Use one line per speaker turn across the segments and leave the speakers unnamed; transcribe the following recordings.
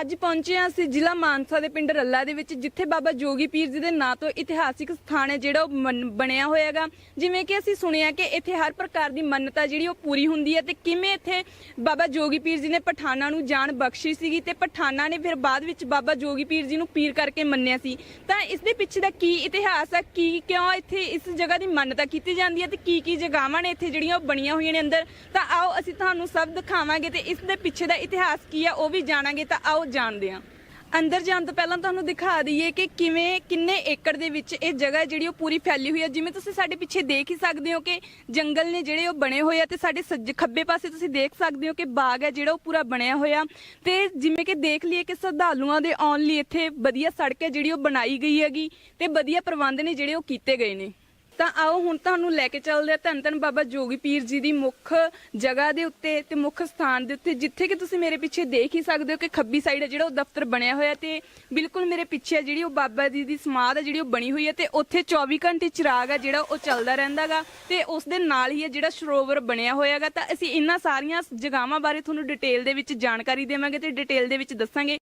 ਅੱਜ ਪਹੁੰਚੇ ਹਾਂ ਅਸੀਂ ਜ਼ਿਲ੍ਹਾ ਮਾਨਸਾ ਦੇ ਪਿੰਡ ਰੱਲਾ ਦੇ ਵਿੱਚ, ਜਿੱਥੇ ਬਾਬਾ ਜੋਗੀ ਪੀਰ ਜੀ ਦੇ ਨਾਂ ਤੋਂ ਇਤਿਹਾਸਿਕ ਸਥਾਨ ਹੈ ਜਿਹੜਾ ਉਹ ਮੰਨ- ਬਣਿਆ ਹੋਇਆਗਾ। ਜਿਵੇਂ ਕਿ ਅਸੀਂ ਸੁਣਿਆ ਕਿ ਇੱਥੇ ਹਰ ਪ੍ਰਕਾਰ ਦੀ ਮੰਨਤਾ ਜਿਹੜੀ ਉਹ ਪੂਰੀ ਹੁੰਦੀ ਹੈ ਤੇ ਕਿਵੇਂ ਇੱਥੇ ਬਾਬਾ ਜੋਗੀ ਪੀਰ ਜੀ ਨੇ ਪਠਾਨਾਂ ਨੂੰ ਜਾਨ ਬਖਸ਼ੀ ਸੀਗੀ ਤੇ ਪਠਾਨਾਂ ਨੇ ਫਿਰ ਬਾਅਦ ਵਿੱਚ ਬਾਬਾ ਜੋਗੀ ਪੀਰ ਜੀ ਨੂੰ ਪੀਰ ਕਰਕੇ ਮੰਨਿਆ ਸੀ। ਤਾਂ ਇਸ ਦੇ ਪਿੱਛੇ ਦਾ ਕੀ ਇਤਿਹਾਸ ਹੈ? ਕੀ ਕਿਉਂ ਇੱਥੇ ਇਸ ਜਗ੍ਹਾ ਦੀ ਮੰਨਤਾ ਕੀਤੀ ਜਾਂਦੀ ਹੈ ਤੇ ਕੀ ਕੀ ਜਗ੍ਹਾਵਾਂ ਨੇ ਇੱਥੇ ਜਿਹੜੀਆਂ ਉਹ ਬਣੀਆਂ ਹੋਈਆਂ ਨੇ ਅੰਦਰ? ਤਾਂ ਆਓ ਅਸੀਂ ਤੁਹਾਨੂੰ ਸਭ ਦਿਖਾਵਾਂਗੇ ਤੇ ਇਸ ਦੇ ਪਿੱਛੇ ਦਾ ਇਤਿਹਾਸ ਕੀ ਹੈ ਉਹ ਵੀ ਜਾਣਾਂਗੇ। ਤਾਂ ਆਓ ਜਾਣਦੇ ਹਾਂ ਅੰਦਰ ਜਾਣ ਤੋਂ ਪਹਿਲਾਂ ਤੁਹਾਨੂੰ ਦਿਖਾ ਦਈਏ ਕਿ ਕਿਵੇਂ, ਕਿੰਨੇ ਏਕੜ ਦੇ ਵਿੱਚ ਇਹ ਜਗ੍ਹਾ ਜਿਹੜੀ ਉਹ ਪੂਰੀ ਫੈਲੀ ਹੋਈ ਹੈ। ਜਿਵੇਂ ਤੁਸੀਂ ਸਾਡੇ ਪਿੱਛੇ ਦੇਖ ਹੀ ਸਕਦੇ ਹੋ ਕਿ ਜੰਗਲ ਨੇ ਜਿਹੜੇ ਉਹ ਬਣੇ ਹੋਏ ਆ ਤੇ ਸਾਡੇ ਸੱਜ ਖੱਬੇ ਪਾਸੇ ਤੁਸੀਂ ਦੇਖ ਸਕਦੇ ਹੋ ਕਿ ਬਾਗ ਹੈ ਜਿਹੜਾ ਉਹ ਪੂਰਾ ਬਣਿਆ ਹੋਇਆ। ਤੇ ਜਿਵੇਂ ਕਿ ਦੇਖ ਲਈਏ ਕਿ ਸ਼ਰਧਾਲੂਆਂ ਦੇ ਆਉਣ ਲਈ ਇੱਥੇ ਵਧੀਆ ਸੜਕ ਹੈ ਜਿਹੜੀ ਉਹ ਬਣਾਈ ਗਈ ਹੈਗੀ ਤੇ ਵਧੀਆ ਪ੍ਰਬੰਧ ਨੇ ਜਿਹੜੇ ਉਹ ਕੀਤੇ ਗਏ ਨੇ। ਤਾਂ ਆਓ ਹੁਣ ਤੁਹਾਨੂੰ ਲੈ ਕੇ ਚੱਲਦੇ ਆ ਧੰਨ ਧੰਨ ਬਾਬਾ ਜੋਗੀ ਪੀਰ ਜੀ ਦੀ ਮੁੱਖ ਜਗ੍ਹਾ ਦੇ ਉੱਤੇ ਤੇ ਮੁੱਖ ਸਥਾਨ ਦੇ ਉੱਤੇ, ਜਿੱਥੇ ਕਿ ਤੁਸੀਂ ਮੇਰੇ ਪਿੱਛੇ ਦੇਖ ਹੀ ਸਕਦੇ ਹੋ ਕਿ ਖੱਬੀ ਸਾਈਡ ਹੈ ਜਿਹੜਾ ਉਹ ਦਫ਼ਤਰ ਬਣਿਆ ਹੋਇਆ ਤੇ ਬਿਲਕੁਲ ਮੇਰੇ ਪਿੱਛੇ ਹੈ ਜਿਹੜੀ ਉਹ ਬਾਬਾ ਜੀ ਦੀ ਸਮਾਧ ਹੈ ਜਿਹੜੀ ਉਹ ਬਣੀ ਹੋਈ ਹੈ ਤੇ ਉੱਥੇ 24 ਘੰਟੇ ਚਿਰਾਗ ਹੈ ਜਿਹੜਾ ਉਹ ਚੱਲਦਾ ਰਹਿੰਦਾਗਾ ਤੇ ਉਸ ਦੇ ਨਾਲ ਹੀ ਹੈ ਜਿਹੜਾ ਸਰੋਵਰ ਬਣਿਆ ਹੋਇਆਗਾ ਤਾਂ ਅਸੀਂ ਇਹਨਾਂ ਸਾਰੀਆਂ ਜਗ੍ਹਾਵਾਂ ਬਾਰੇ ਤੁਹਾਨੂੰ ਡਿਟੇਲ ਦੇ ਵਿੱਚ ਜਾਣਕਾਰੀ ਦੇਵਾਂਗੇ ਤੇ ਡਿਟੇਲ ਦੇ ਵਿੱਚ ਦੱਸਾਂਗੇ।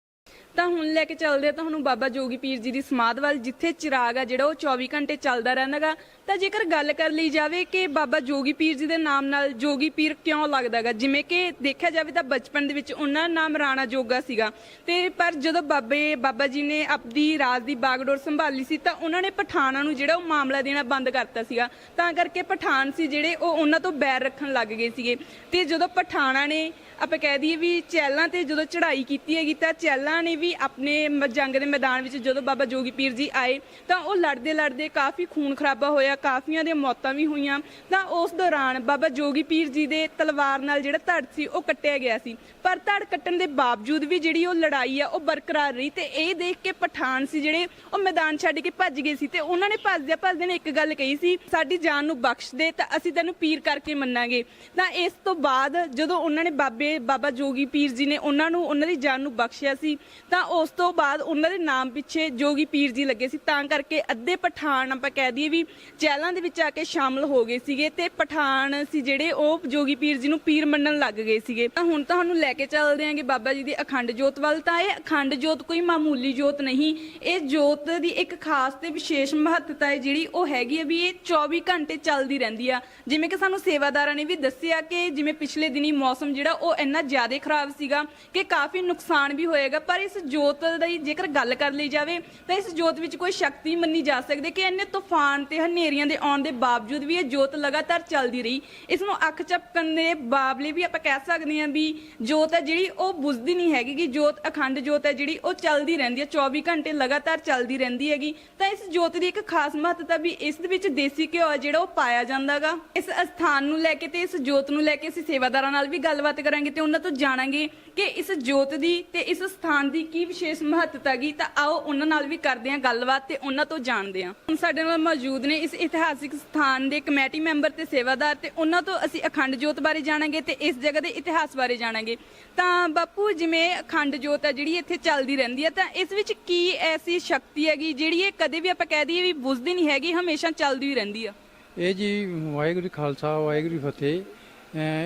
ਤਾਂ ਹੁਣ ਲੈ ਕੇ ਚੱਲਦੇ ਆ ਤੁਹਾਨੂੰ ਬਾਬਾ ਜੋਗੀ ਪੀਰ ਜੀ ਦੀ ਸਮਾਧ ਵੱਲ, ਜਿੱਥੇ ਚਿਰਾਗ ਆ ਜਿਹੜਾ ਉਹ 24 ਘੰਟੇ ਚੱਲਦਾ ਰਹਿੰਦਾਗਾ। ਤਾਂ ਜੇਕਰ ਗੱਲ ਕਰ ਲਈ ਜਾਵੇ ਕਿ ਬਾਬਾ ਜੋਗੀ ਪੀਰ ਜੀ ਦੇ ਨਾਮ ਨਾਲ ਜੋਗੀ ਪੀਰ ਕਿਉਂ ਲੱਗਦਾਗਾ? ਜਿਵੇਂ ਕਿ ਦੇਖਿਆ ਜਾਵੇ ਤਾਂ ਬਚਪਨ ਦੇ ਵਿੱਚ ਉਹਨਾਂ ਦਾ ਨਾਮ ਰਾਣਾ ਜੋਗਾ ਸੀਗਾ। ਤੇ ਪਰ ਜਦੋਂ ਬਾਬੇ, ਬਾਬਾ ਜੀ ਨੇ ਆਪਦੀ ਰਾਜ ਦੀ ਬਾਗਡੋਰ ਸੰਭਾਲੀ ਸੀ, ਤਾਂ ਉਹਨਾਂ ਨੇ ਪਠਾਨਾਂ ਨੂੰ ਜਿਹੜਾ ਉਹ ਮਾਮਲਾ ਦੇਣਾ ਬੰਦ ਕਰਤਾ ਸੀਗਾ। ਤਾਂ ਕਰਕੇ ਪਠਾਨ ਸੀ ਜਿਹੜੇ ਉਹ ਉਹਨਾਂ ਤੋਂ ਬੈਰ ਰੱਖਣ ਲੱਗ ਗਏ ਸੀਗੇ। ਤੇ ਜਦੋਂ ਪਠਾਨਾਂ ਨੇ ਆਪਾਂ ਕਹਿ ਦਈਏ ਵੀ ਚੈਲਾਂ ਤੇ ਜਦੋਂ ਚੜ੍ਹਾਈ ਕੀਤੀ ਹੈਗੀ ਤਾਂ ਚੈਲਾਂ ਨੇ ਵੀ ਆਪਣੇ ਮ- ਜੰਗ ਦੇ ਮੈਦਾਨ ਵਿੱਚ ਜਦੋਂ ਬਾਬਾ ਜੋਗੀ ਪੀਰ ਜੀ ਆਏ ਤਾਂ ਉਹ ਲੜਦੇ ਲੜਦੇ ਕਾਫੀ ਖੂਨ ਖਰਾਬਾ ਹੋਇਆ, ਕਾਫੀਆਂ ਦੀਆਂ ਮੌਤਾਂ ਵੀ ਹੋਈਆਂ। ਤਾਂ ਉਸ ਦੌਰਾਨ ਬਾਬਾ ਜੋਗੀ ਪੀਰ ਜੀ ਦੇ ਤਲਵਾਰ ਨਾਲ ਜਿਹੜਾ ਧੜ ਸੀ ਉਹ ਕੱਟਿਆ ਗਿਆ ਸੀ। ਪਰ ਧੜ ਕੱਟਣ ਦੇ ਬਾਵਜੂਦ ਵੀ ਜਿਹੜੀ ਉਹ ਲੜਾਈ ਆ ਉਹ ਬਰਕਰਾਰ ਰਹੀ ਤੇ ਇਹ ਦੇਖ ਕੇ ਪਠਾਨ ਸੀ ਜਿਹੜੇ ਉਹ ਮੈਦਾਨ ਛੱਡ ਕੇ ਭੱਜ ਗਏ ਸੀ ਤੇ ਉਹਨਾਂ ਨੇ ਭੱਜਦਿਆਂ ਭੱਜਦਿਆਂ ਨੇ ਇੱਕ ਗੱਲ ਕਹੀ ਸੀ, ਸਾਡੀ ਜਾਨ ਨੂੰ ਬਖਸ਼ ਦੇ ਤਾਂ ਅਸੀਂ ਤੈਨੂੰ ਪੀਰ ਕਰਕੇ ਮੰਨਾਂਗੇ। ਤਾਂ ਇਸ ਤੋਂ ਬਾਅਦ ਜਦੋਂ ਉਹਨਾਂ ਨੇ ਬਾਬੇ ਬਾਬਾ ਜੋਗੀ ਪੀਰ ਜੀ ਨੇ ਉਹਨਾਂ ਨੂੰ, ਉਹਨਾਂ ਦੀ ਜਾਨ ਨੂੰ ਬਖਸ਼ਿਆ ਸੀ। ਤਾਂ ਉਸ ਤੋਂ ਬਾਅਦ ਉਹਨਾਂ ਦੇ ਨਾਮ ਪਿੱਛੇ ਜੋਗੀ ਪੀਰ ਜੀ ਲੱਗੇ ਸੀ। ਤਾਂ ਕਰਕੇ ਅੱਧੇ ਪਠਾਨ ਆਪਾਂ ਕਹਿ ਦਈਏ ਵੀ ਚਹਿਲਾਂ ਦੇ ਵਿੱਚ ਆ ਕੇ ਸ਼ਾਮਲ ਹੋ ਗਏ ਸੀਗੇ ਤੇ ਪਠਾਨ ਸੀ ਜਿਹੜੇ ਉਹ ਜੋਗੀ ਪੀਰ ਜੀ ਨੂੰ ਪੀਰ ਮੰਨਣ ਲੱਗ ਗਏ ਸੀਗੇ। ਤਾਂ ਹੁਣ ਤੁਹਾਨੂੰ ਲੈ ਕੇ ਚੱਲਦੇ ਆਂਗੇ ਬਾਬਾ ਜੀ ਦੀ ਅਖੰਡ ਜੋਤ ਵੱਲ। ਤਾਂ ਇਹ ਅਖੰਡ ਜੋਤ ਕੋਈ ਮਾਮੂਲੀ ਜੋਤ ਨਹੀਂ, ਇਹ ਜੋਤ ਦੀ ਇੱਕ ਖਾਸ ਤੇ ਵਿਸ਼ੇਸ਼ ਮਹੱਤਤਾ ਹੈ ਜਿਹੜੀ ਉਹ ਹੈਗੀ ਹੈ ਵੀ ਇਹ 24 ਘੰਟੇ ਚੱਲਦੀ ਰਹਿੰਦੀ ਆ। ਜਿਵੇਂ ਕਿ ਸਾਨੂੰ ਸੇਵਾਦਾਰਾਂ ਨੇ ਵੀ ਦੱਸਿਆ ਕਿ ਜਿਵੇਂ ਪਿਛਲੇ ਦਿਨੀ ਮੌਸਮ ਜਿਹੜਾ ਉਹ ਇੰਨਾ ਜ਼ਿਆਦਾ ਖਰਾਬ ਸੀਗਾ ਕਿ ਕਾਫੀ ਨੁਕਸਾਨ ਵੀ ਹੋਏਗਾ। ਪਰ ਇਸ ਜੋਤ ਦੀ ਜੇਕਰ ਗੱਲ ਕਰ ਲਈ ਜਾਵੇ, ਤਾਂ ਇਸ ਜੋਤ ਵਿੱਚ ਕੋਈ ਸ਼ਕਤੀ ਮੰਨੀ ਜਾ ਸਕਦੀ ਕਿ ਇੰਨੇ ਤੂਫਾਨ ਤੇ ਹਨੇਰੀਆਂ ਦੇ ਆਉਣ ਦੇ ਬਾਵਜੂਦ ਵੀ ਇਹ ਜੋਤ ਲਗਾਤਾਰ ਚੱਲਦੀ ਰਹੀ। ਇਸ ਨੂੰ ਅੱਖ ਝਪਕਣ ਦੇ ਬਾਵਲੇ ਵੀ ਆਪਾਂ ਕਹਿ ਸਕਦੇ ਹਾਂ ਵੀ ਜੋਤ ਹੈ ਜਿਹੜੀ ਉਹ ਬੁਝਦੀ ਨਹੀਂ ਹੈਗੀ ਕਿ ਜੋਤ, ਅਖੰਡ ਜੋਤ ਹੈ ਜਿਹੜੀ ਉਹ ਚੱਲਦੀ ਰਹਿੰਦੀ ਹੈ। 24 ਘੰਟੇ ਲਗਾਤਾਰ ਚੱਲਦੀ ਰਹਿੰਦੀ ਹੈਗੀ। ਤਾਂ ਇਸ ਜੋਤ ਦੀ ਇੱਕ ਖਾਸ ਮਹੱਤਤਾ ਵੀ ਇਸ ਦੇ ਵਿੱਚ ਦੇਸੀ ਘਿਓ ਹੈ ਜਿਹੜਾ ਉਹ ਪਾਇਆ ਜਾਂਦਾਗਾ ਇਸ ਅਸਥਾਨ ਨੂੰ ਲੈ ਕੇ ਤੇ ਇਸ ਜੋਤ ਨੂੰ ਲੈ ਕੇ ਅਸੀਂ ਸੇਵਾਦਾਰਾਂ ਨਾਲ ਵੀ ਗੱਲਬਾਤ ਕਰਾਂਗੇ। ਤੇ ਉਹਨਾਂ ਤੋਂ ਜਾਣਾਂਗੇ ਕਿ ਇਸ ਜੋਤ ਦੀ ਤੇ ਇਸ ਸਥਾਨ ਦੀ ਕੀ ਵਿਸ਼ੇਸ਼ ਮਹੱਤਤਾ ਗੀ। ਤਾਂ ਆਓ ਉਹਨਾਂ ਨਾਲ ਵੀ ਕਰਦੇ ਹਾਂ ਗੱਲਬਾਤ ਤੇ ਉਹਨਾਂ ਤੋਂ ਜਾਣਦੇ ਹਾਂ। ਹੁਣ ਸਾਡੇ ਨਾਲ ਮੌਜੂਦ ਨੇ ਇਸ ਇਤਿਹਾਸਿਕ ਸਥਾਨ ਦੇ ਕਮੇਟੀ ਮੈਂਬਰ ਤੇ ਸੇਵਾਦਾਰ ਤੇ ਉਹਨਾਂ ਤੋਂ ਅਸੀਂ ਅਖੰਡ ਜੋਤ ਬਾਰੇ ਜਾਣਾਂਗੇ ਤੇ ਇਸ ਜਗ੍ਹਾ ਦੇ ਇਤਿਹਾਸ ਬਾਰੇ ਜਾਣਾਂਗੇ। ਤਾਂ ਬਾਪੂ, ਜਿਵੇਂ ਅਖੰਡ ਜੋਤ ਹੈ ਜਿਹੜੀ ਇੱਥੇ ਚੱਲਦੀ ਰਹਿੰਦੀ ਹੈ, ਤਾਂ ਇਸ ਵਿੱਚ ਕੀ ਐਸੀ ਸ਼ਕਤੀ ਹੈਗੀ ਜਿਹੜੀ ਇਹ ਕਦੇ ਵੀ ਆਪਾਂ ਕਹਿ ਦਈਏ ਵੀ ਬੁਝਦੀ ਨਹੀਂ ਹੈਗੀ, ਹਮੇਸ਼ਾ ਚੱਲਦੀ ਹੀ ਰਹਿੰਦੀ ਆ?
ਇਹ ਜੀ ਵਾਹਿਗੁਰੂ ਖਾਲਸਾ, ਵਾਹਿਗੁਰੂ ਫਤਿਹ।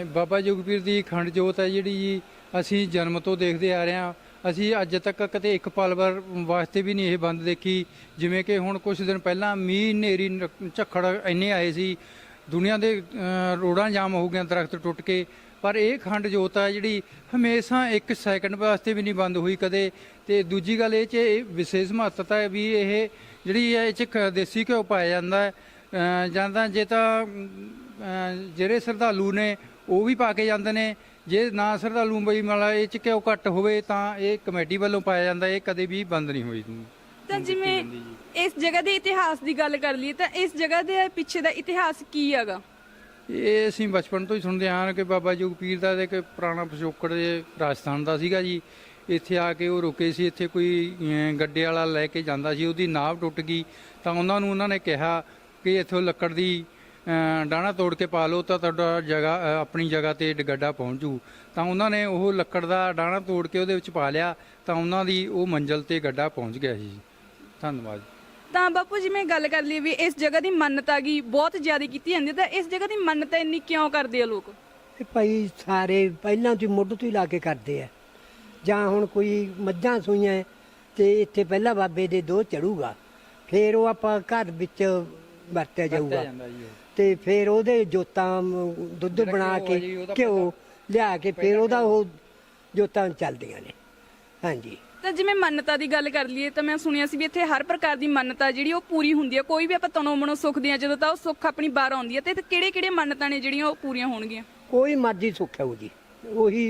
ਬਾਬਾ ਜੋਗਪੀਰ ਦੀ ਖੰਡ ਜੋਤ ਹੈ ਜਿਹੜੀ ਜੀ ਅਸੀਂ ਜਨਮ ਤੋਂ ਦੇਖਦੇ ਆ ਰਹੇ ਹਾਂ। ਅਸੀਂ ਅੱਜ ਤੱਕ ਕਦੇ ਇੱਕ ਪਲ ਵਾਰ ਵਾਸਤੇ ਵੀ ਨਹੀਂ ਇਹ ਬੰਦ ਦੇਖੀ ਜਿਵੇਂ ਕਿ ਹੁਣ ਕੁਝ ਦਿਨ ਪਹਿਲਾਂ ਮੀਂਹ ਹਨੇਰੀ ਨ- ਝੱਖੜ ਇੰਨੇ ਆਏ ਸੀ। ਦੁਨੀਆ ਦੇ ਅਮ, ਰੋਡਾਂ ਜਾਮ ਹੋ ਗਈਆਂ ਦਰਖਤ ਟੁੱਟ ਕੇ। ਪਰ ਇਹ ਖੰਡ ਜੋਤ ਹੈ ਜਿਹੜੀ ਹਮੇਸ਼ਾ ਇੱਕ ਸੈਕਿੰਡ ਵਾਸਤੇ ਵੀ ਨਹੀਂ ਬੰਦ ਹੋਈ ਕਦੇ। ਤੇ ਦੂਜੀ ਗੱਲ ਇਹ ਚ ਇਹ ਵਿਸ਼ੇਸ਼ ਮਹੱਤਤਾ ਹੈ ਵੀ ਇਹ ਜਿਹੜੀ ਹੈ ਇਹ ਚ ਖ- ਦੇਸੀ ਘਿਓ ਪਾਇਆ ਜਾਂਦਾ ਹੈ। ਅਮ, ਜਾਂ ਤਾਂ ਜੇ ਤਾਂ ਜਿਹੜੇ ਸ਼ਰਧਾਲੂ ਨੇ ਉਹ ਵੀ ਪਾ ਕੇ ਜਾਂਦੇ ਨੇ। ਜੇ ਨਾ ਸ਼ਰਧਾਲੂ ਬਈ ਮਾਲਾ ਇਹ ਚ ਘਿਓ ਘੱਟ ਹੋਵੇ ਤਾਂ ਇਹ ਕਮੇਟੀ ਵੱਲੋਂ ਪਾਇਆ ਜਾਂਦਾ ਇਹ ਕਦੇ ਵੀ ਬੰਦ ਨਹੀਂ ਹੋਈ।
ਤਾਂ ਜਿਵੇਂ ਇਸ ਜਗ੍ਹਾ ਦੇ ਇਤਿਹਾਸ ਦੀ ਗੱਲ ਕਰ ਲਈਏ ਤਾਂ ਇਸ ਜਗ੍ਹਾ ਦੇ ਪਿੱਛੇ ਦਾ ਇਤਿਹਾਸ ਕੀ ਹੈਗਾ?
ਇਹ ਅਸੀਂ ਬਚਪਨ ਤੋਂ ਹੀ ਸੁਣਦੇ ਹਾਂ ਕਿ ਬਾਬਾ ਜੋਗਪੀਰ ਦਾ ਇੱਕ ਪੁਰਾਣਾ ਪਿਛੋਕੜ ਇਹ ਰਾਜਸਥਾਨ ਦਾ ਸੀਗਾ ਜੀ। ਇੱਥੇ ਆ ਕੇ ਉਹ ਰੁਕੇ ਸੀ ਇੱਥੇ ਕੋਈ ਗੱਡੇ ਵਾਲਾ ਲੈ ਕੇ ਜਾਂਦਾ ਸੀ ਉਹਦੀ ਨਾਵ ਟੁੱਟ ਗਈ। ਤਾਂ ਉਹਨਾਂ ਨੂੰ ਉਹਨਾਂ ਨੇ ਕਿਹਾ ਕਿ ਇੱਥੋਂ ਲੱਕੜ ਦੀ ਡਾਣਾ ਤੋੜ ਕੇ ਪਾ ਲਓ ਤਾਂ ਤੁਹਾਡਾ ਜਗ੍ਹਾ ਆਪਣੀ ਜਗ੍ਹਾ ਤੇ ਗੱਡਾ ਪਹੁੰਚ ਜੂ। ਤਾਂ ਉਹਨਾਂ ਨੇ ਉਹ ਲੱਕੜ ਦਾ ਡਾਣਾ ਤੋੜ ਕੇ ਉਹਦੇ ਵਿੱਚ ਪਾ ਲਿਆ ਤਾਂ ਉਹਨਾਂ ਦੀ ਉਹ ਮੰਜ਼ਲ ਤੇ ਗੱਡਾ ਪਹੁੰਚ ਗਿਆ ਸੀ ਧੰਨਵਾਦ।
ਤਾਂ ਬਾਪੂ ਜਿਵੇਂ ਗੱਲ ਕਰ ਲਈ ਵੀ ਇਸ ਜਗ੍ਹਾ ਦੀ ਮੰਨਤਾ ਗੀ ਬਹੁਤ ਜ਼ਿਆਦਾ ਕੀਤੀ ਜਾਂਦੀ ਹੈ ਤਾਂ ਇਸ ਜਗ੍ਹਾ ਦੀ ਮੰਨਤਾ ਇੰਨੀ ਕਿਉਂ ਕਰਦੇ ਆ ਲੋਕ?
ਇਹ ਭਾਈ ਸਾਰੇ ਪਹਿਲਾਂ ਤੋਂ ਮੁੱਢ ਤੋਂ ਹੀ ਲਾ ਕੇ ਕਰਦੇ ਆ। ਜਾਂ ਹੁਣ ਕੋਈ ਮੱਝਾਂ ਸੂਈਆਂ ਤੇ ਇੱਥੇ ਪਹਿਲਾਂ ਬਾਬੇ ਦੇ ਦੋ ਚੜੂਗਾ ਫਿਰ ਉਹ ਆਪਾਂ ਘਰ ਵਿੱਚ ਵਰਤਿਆ ਜਾਊਗਾ।
ਜੀ।
ਤੇ ਫਿਰ ਉਹਦੇ ਜੋਤਾਂ ਦੁੱਧ ਬਣਾ ਕੇ
ਉਹਦਾ
ਘਿਓ ਲਿਆ ਕੇ ਫਿਰ ਉਹਦਾ ਉਹ ਜੋਤਾਂ ਚੱਲਦੀਆਂ ਨੇ। ਹਾਂਜੀ।
ਤਾਂ ਜਿਵੇਂ ਮੰਨਤਾ ਦੀ ਗੱਲ ਕਰ ਲਈਏ ਤਾਂ ਮੈਂ ਸੁਣਿਆ ਸੀ ਵੀ ਇੱਥੇ ਹਰ ਪ੍ਰਕਾਰ ਦੀ ਮੰਨਤਾ ਜਿਹੜੀ ਉਹ ਪੂਰੀ ਹੁੰਦੀ ਹੈ ਕੋਈ ਵੀ ਆਪਾਂ ਤਨੋਂ ਮਨੋਂ ਸੁੱਖਦੇ ਆ ਜਦੋਂ ਤਾਂ ਉਹ ਸੁੱਖ ਆਪਣੀ ਬਾਹਰ ਆਉਂਦੀ ਹੈ ਤੇ ਕਿਹੜੇ ਕਿਹੜੇ ਮੰਨਤਾਂ ਨੇ ਜਿਹੜੀਆਂ ਉਹ ਪੂਰੀਆਂ ਹੋਣਗੀਆਂ?
ਕੋਈ ਮਰਜ਼ੀ ਸੁੱਖ ਹੈ ਉਹ ਜੀ ਉਹੀ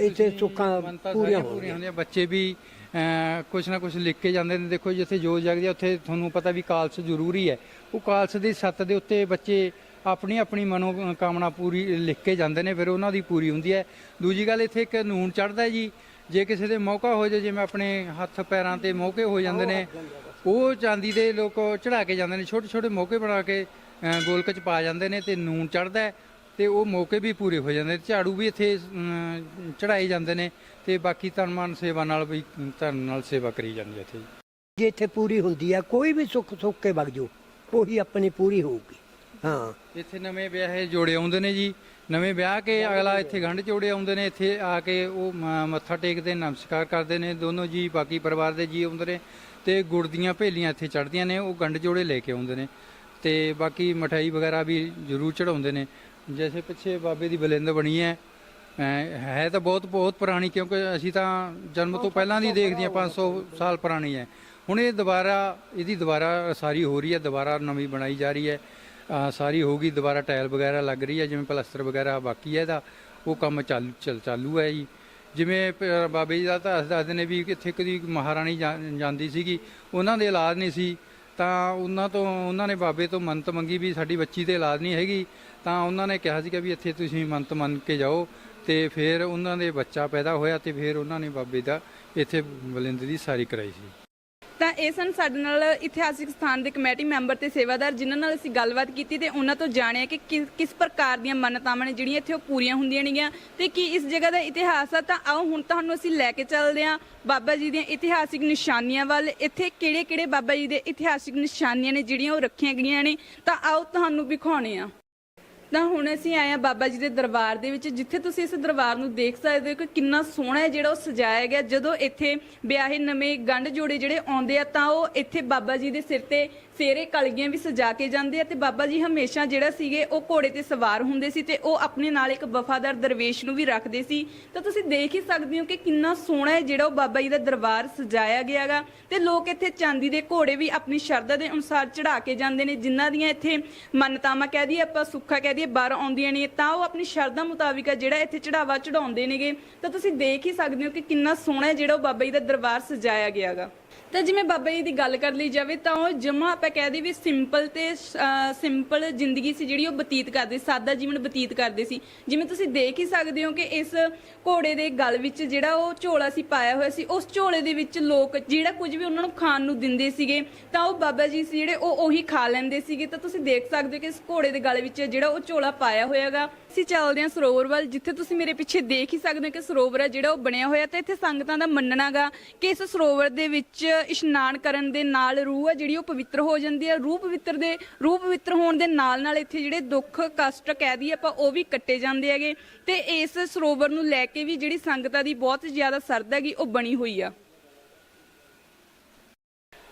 ਇੱਥੇ ਸੁੱਖਾਂ ਪੂਰੀਆਂ ਹੋਣਗੀਆਂ।
ਬੱਚੇ ਵੀ ਅਹ, ਕੁਛ ਨਾ ਕੁਛ ਲਿਖ ਕੇ ਜਾਂਦੇ ਨੇ। ਦੇਖੋ ਜਿੱਥੇ ਜੋਤ ਜਗਦੀ ਆ ਉੱਥੇ ਤੁਹਾਨੂੰ ਪਤਾ ਵੀ ਕਾਲਸ ਜ਼ਰੂਰੀ ਹੈ। ਉਹ ਕਾਲਸ ਦੀ ਛੱਤ ਦੇ ਉੱਤੇ ਬੱਚੇ ਆਪਣੀ ਆਪਣੀ ਮਨੋ ਕਾਮਨਾ ਪੂਰੀ ਲਿਖ ਕੇ ਜਾਂਦੇ ਨੇ ਫਿਰ ਉਹਨਾਂ ਦੀ ਪੂਰੀ ਹੁੰਦੀ ਹੈ। ਦੂਜੀ ਗੱਲ ਇੱਥੇ ਇੱਕ ਨੂਨ ਚੜਦਾ ਜੀ। ਜੇ ਕਿਸੇ ਦੇ ਮੌਕਾ ਹੋ ਜਾਏ ਜਿਵੇਂ ਆਪਣੇ ਹੱਥ ਪੈਰਾਂ ਤੇ ਮੌਕੇ ਹੋ ਜਾਂਦੇ ਨੇ ਉਹ ਚਾਂਦੀ ਦੇ ਲੋਕ ਚੜਾ ਕੇ ਜਾਂਦੇ ਨੇ ਛੋਟੇ ਛੋਟੇ ਮੌਕੇ ਬਣਾ ਕੇ ਅਹ, ਗੋਲਕ ਚ ਪਾ ਜਾਂਦੇ ਨੇ ਤੇ ਨੂਨ ਚੜਦਾ ਤੇ ਉਹ ਮੌਕੇ ਵੀ ਪੂਰੇ ਹੋ ਜਾਂਦੇ ਨੇ। ਝਾੜੂ ਵੀ ਇੱਥੇ ਚੜਾਏ ਜਾਂਦੇ ਨੇ ਤੇ ਬਾਕੀ ਧਨਮਾਨ ਸੇਵਾ ਨਾਲ ਵੀ ਧਨ ਨਾਲ ਸੇਵਾ ਕਰੀ ਜਾਂਦੀ ਹੈ ਇੱਥੇ
ਜੇ। ਇੱਥੇ ਪੂਰੀ ਹੁੰਦੀ ਆ ਕੋਈ ਵੀ ਸੁੱਖ ਸੁੱਖ ਕੇ ਵਗ ਜਾਓ ਉਹੀ ਆਪਣੀ ਪੂਰੀ ਹੋਊਗੀ। ਹਾਂ।
ਇੱਥੇ ਨਵੇਂ ਵਿਆਹੇ ਜੋੜੇ ਆਉਂਦੇ ਨੇ ਜੀ। ਨਵੇਂ ਵਿਆਹ ਕੇ ਅਗਲਾ ਇੱਥੇ ਗੰਢ ਜੋੜੇ ਆਉਂਦੇ ਨੇ ਇੱਥੇ ਆ ਕੇ ਉਹ ਮੱਥਾ ਟੇਕਦੇ ਨਮਸਕਾਰ ਕਰਦੇ ਨੇ। ਦੋਨੋਂ ਜੀ ਬਾਕੀ ਪਰਿਵਾਰ ਦੇ ਜੀ ਆਉਂਦੇ ਨੇ ਤੇ ਗੁੜ ਦੀਆਂ ਭੇਲੀਆਂ ਇੱਥੇ ਚੜਦੀਆਂ ਨੇ ਉਹ ਗੰਢ ਜੋੜੇ ਲੈ ਕੇ ਆਉਂਦੇ ਨੇ। ਤੇ ਬਾਕੀ ਮਠਾਈ ਵਗੈਰਾ ਵੀ ਜ਼ਰੂਰ ਚੜਾਉਂਦੇ ਨੇ। ਜੈਸੇ ਪਿੱਛੇ ਬਾਬੇ ਦੀ ਬਲਿੰਦ ਬਣੀ ਹੈ ਹੈ ਤਾਂ ਬਹੁਤ ਬਹੁਤ ਪੁਰਾਣੀ ਕਿਉਂਕਿ ਅਸੀਂ ਤਾਂ ਜਨਮ ਤੋਂ ਪਹਿਲਾਂ ਦੀ ਦੇਖਦੇ ਹਾਂ 500 ਸਾਲ ਪੁਰਾਣੀ ਹੈ। ਹੁਣ ਇਹ ਦੁਬਾਰਾ ਇਹਦੀ ਦੁਬਾਰਾ ਸਾਰੀ ਹੋ ਰਹੀ ਹੈ ਦੁਬਾਰਾ ਨਵੀਂ ਬਣਾਈ ਜਾ ਰਹੀ ਹੈ। ਸਾਰੀ ਹੋਊਗੀ ਦੁਬਾਰਾ ਟਾਇਲ ਵਗੈਰਾ ਲੱਗ ਰਹੀ ਹੈ ਜਿਵੇਂ ਪਲਸਤਰ ਵਗੈਰਾ ਬਾਕੀ ਹੈ ਇਹਦਾ ਉਹ ਕੰਮ ਚੱਲ ਚੱਲ ਚਾਲੂ ਹੈ ਜੀ। ਜਿਵੇਂ ਬਾਬੇ ਜੀ ਦਾ ਤਾਂ ਦੱਸਦੇ ਨੇ ਵੀ ਕਿੱਥੇ ਕਦੀ ਮਹਾਰਾਣੀ ਜਾਂਦੀ ਸੀਗੀ ਉਹਨਾਂ ਦੇ ਇਲਾਜ ਨਹੀਂ ਸੀ। ਤਾਂ ਉਹਨਾਂ ਤੋਂ ਉਹਨਾਂ ਨੇ ਬਾਬੇ ਤੋਂ ਮੰਨਤ ਮੰਗੀ ਵੀ ਸਾਡੀ ਬੱਚੀ ਤੇ ਇਲਾਜ ਨਹੀਂ ਹੈਗੀ ਤਾਂ ਉਹਨਾਂ ਨੇ ਕਿਹਾ ਸੀਗਾ ਵੀ ਇੱਥੇ ਤੁਸੀਂ ਮੰਤ ਮੰਨ ਕੇ ਜਾਓ ਤੇ ਫਿਰ ਉਹਨਾਂ ਦੇ ਬੱਚਾ ਪੈਦਾ ਹੋਇਆ ਤੇ ਫਿਰ ਉਹਨਾਂ ਨੇ ਬਾਬੇ ਦਾ ਇੱਥੇ ਬਲਿੰਦ ਦੀ ਸਾਰੀ ਕਰਾਈ ਸੀ।
ਤਾਂ ਇਹ ਸਨ ਸਾਡੇ ਨਾਲ ਇਤਿਹਾਸਿਕ ਸਥਾਨ ਦੇ ਕਮੇਟੀ ਮੈਂਬਰ ਤੇ ਸੇਵਾਦਾਰ, ਜਿਨ੍ਹਾਂ ਨਾਲ ਅਸੀਂ ਗੱਲਬਾਤ ਕੀਤੀ ਤੇ ਉਹਨਾਂ ਤੋਂ ਜਾਣਿਆ ਕਿ ਕਿਸ ਕਿਸ ਪ੍ਰਕਾਰ ਦੀਆਂ ਮੰਨਤਾਵਾਂ ਨੇ ਜਿਹੜੀਆਂ ਇੱਥੇ ਉਹ ਪੂਰੀਆਂ ਹੁੰਦੀਆਂ ਨੇਗੀਆਂ ਤੇ ਕੀ ਇਸ ਜਗ੍ਹਾ ਦਾ ਇਤਿਹਾਸ ਆ। ਤਾਂ ਆਓ ਹੁਣ ਤੁਹਾਨੂੰ ਅਸੀਂ ਲੈ ਕੇ ਚੱਲਦੇ ਹਾਂ ਬਾਬਾ ਜੀ ਦੀਆਂ ਇਤਿਹਾਸਿਕ ਨਿਸ਼ਾਨੀਆਂ ਵੱਲ। ਇੱਥੇ ਕਿਹੜੇ-ਕਿਹੜੇ ਬਾਬਾ ਜੀ ਦੇ ਇਤਿਹਾਸਿਕ ਨਿਸ਼ਾਨੀਆਂ ਨੇ ਜਿਹੜੀਆਂ ਉਹ ਰੱਖੀਆਂ ਗਈਆਂ ਨੇ? ਤਾਂ ਆਓ ਤੁਹਾਨੂੰ ਵਿਖਾਉਣੇ ਆ ਤਾਂ ਹੁਣ ਅਸੀਂ ਆਏ ਆ ਬਾਬਾ ਜੀ ਦੇ ਦਰਬਾਰ ਦੇ ਵਿੱਚ, ਜਿੱਥੇ ਤੁਸੀਂ ਇਸ ਦਰਬਾਰ ਨੂੰ ਦੇਖ ਸਕਦੇ ਹੋ ਕਿ ਕਿੰਨਾ ਸੋਹਣਾ ਹੈ ਜਿਹੜਾ ਉਹ ਸਜਾਇਆ ਗਿਆ। ਜਦੋਂ ਇੱਥੇ ਵਿਆਹੇ ਨਵੇਂ ਗੰਢ ਜੋੜੇ ਜਿਹੜੇ ਆਉਂਦੇ ਆ, ਤਾਂ ਉਹ ਇੱਥੇ ਬਾਬਾ ਜੀ ਦੇ ਸਿਰ ਤੇ ਫੇਰੇ ਕਲਗੀਆਂ ਵੀ ਸਜਾ ਕੇ ਜਾਂਦੇ ਆ ਤੇ ਬਾਬਾ ਜੀ ਹਮੇਸ਼ਾ ਜਿਹੜਾ ਸੀਗੇ ਉਹ ਘੋੜੇ ਤੇ ਸਵਾਰ ਹੁੰਦੇ ਸੀ ਤੇ ਉਹ ਆਪਣੇ ਨਾਲ ਇੱਕ ਵਫਾਦਾਰ ਦਰਵੇਸ਼ ਨੂੰ ਵੀ ਰੱਖਦੇ ਸੀ। ਤਾਂ ਤੁਸੀਂ ਦੇਖ ਹੀ ਸਕਦੇ ਹੋ ਕਿ ਕਿੰਨਾ ਸੋਹਣਾ ਹੈ ਜਿਹੜਾ ਉਹ ਬਾਬਾ ਜੀ ਦਾ ਦਰਬਾਰ ਸਜਾਇਆ ਗਿਆਗਾ ਤੇ ਲੋਕ ਇੱਥੇ ਚਾਂਦੀ ਦੇ ਘੋੜੇ ਵੀ ਆਪਣੀ ਸ਼ਰਧਾ ਦੇ ਅਨੁਸਾਰ ਚੜਾ ਕੇ ਜਾਂਦੇ ਨੇ, ਜਿਨ੍ਹਾਂ ਦੀਆਂ ਇੱਥੇ ਮੰਨਤਾਵਾਂ ਕਹਿ ਦਈਏ, ਆਪਾਂ ਸੁੱਖਾ ਕਹਿ ਦਈਏ, ਬਾਹਰ ਆਉਂਦੀਆਂ ਨੇ, ਤਾਂ ਉਹ ਆਪਣੀ ਸ਼ਰਧਾ ਮੁਤਾਬਿਕ ਆ ਜਿਹੜਾ ਇੱਥੇ ਚੜਾਵਾ ਚੜਾਉਂਦੇ ਨੇਗੇ। ਤਾਂ ਤੁਸੀਂ ਦੇਖ ਹੀ ਸਕਦੇ ਹੋ ਕਿ ਕਿੰਨਾ ਸੋਹਣਾ ਜਿਹੜਾ ਉਹ ਬਾਬਾ ਜੀ ਦਾ ਦਰਬਾਰ ਸਜਾਇਆ ਗਿਆਗਾ ਤਾਂ ਜਿਵੇਂ ਬਾਬਾ ਜੀ ਦੀ ਗੱਲ ਕਰ ਲਈ ਜਾਵੇ ਤਾਂ ਉਹ ਜਮਾ ਆਪਾਂ ਕਹਿ ਦਈਏ ਵੀ ਸਿੰਪਲ ਤੇ ਸਿੰਪਲ ਜ਼ਿੰਦਗੀ ਸੀ ਜਿਹੜੀ ਉਹ ਬਤੀਤ ਕਰਦੇ, ਸਾਦਾ ਜੀਵਨ ਬਤੀਤ ਕਰਦੇ ਸੀ। ਜਿਵੇਂ ਤੁਸੀਂ ਦੇਖ ਹੀ ਸਕਦੇ ਹੋ ਕਿ ਇਸ ਘੋੜੇ ਦੇ ਗਲ ਵਿੱਚ ਜਿਹੜਾ ਉਹ ਝੋਲਾ ਸੀ ਪਾਇਆ ਹੋਇਆ ਸੀ, ਉਸ ਝੋਲੇ ਦੇ ਵਿੱਚ ਲੋਕ ਜਿਹੜਾ ਕੁਝ ਵੀ ਉਹਨਾਂ ਨੂੰ ਖਾਣ ਨੂੰ ਦਿੰਦੇ ਸੀਗੇ, ਤਾਂ ਉਹ ਬਾਬਾ ਜੀ ਸੀ ਜਿਹੜੇ ਉਹ ਉਹੀ ਖਾ ਲੈਂਦੇ ਸੀਗੇ। ਤਾਂ ਤੁਸੀਂ ਦੇਖ ਸਕਦੇ ਹੋ ਕਿ ਇਸ ਘੋੜੇ ਦੇ ਗਲ ਵਿੱਚ ਜਿਹੜਾ ਉਹ ਝੋਲਾ ਪਾਇਆ ਹੋਇਆਗਾ। ਅਸੀਂ ਚੱਲਦੇ ਹਾਂ ਸਰੋਵਰ ਵੱਲ, ਜਿੱਥੇ ਤੁਸੀਂ ਮੇਰੇ ਪਿੱਛੇ ਦੇਖ ਹੀ ਸਕਦੇ ਹੋ ਕਿ ਸਰੋਵਰ ਹੈ ਜਿਹੜਾ ਉਹ ਬਣਿਆ ਹੋਇਆ, ਤੇ ਇੱਥੇ ਸੰਗਤਾਂ ਦਾ ਮੰਨਣਾਗਾ ਕਿ ਇਸ ਸਰੋਵਰ ਦੇ ਵਿੱਚ ਇਸ਼ਨਾਨ ਕਰਨ ਦੇ ਨਾਲ ਰੂਹ ਹੈ, ਜਿਹੜੀ ਉਹ ਪਵਿੱਤਰ ਹੋ ਜਾਂਦੀ ਹੈ। ਰੂਹ ਪਵਿੱਤਰ ਦੇ, ਰੂਹ ਪਵਿੱਤਰ ਹੋਣ ਦੇ ਨਾਲ ਨਾਲ ਇੱਥੇ ਜਿਹੜੇ ਦੁੱਖ ਕਸ਼ਟ ਕਹਿ ਦਈਏ ਆਪਾਂ, ਉਹ ਵੀ ਕੱਟੇ ਜਾਂਦੇ ਹੈਗੇ। ਤੇ ਇਸ ਸਰੋਵਰ ਨੂੰ ਲੈ ਕੇ ਵੀ ਜਿਹੜੀ ਸੰਗਤਾਂ ਦੀ ਬਹੁਤ ਜ਼ਿਆਦਾ ਸਰਦ ਹੈਗੀ, ਉਹ ਬਣੀ ਹੋਈ ਆ।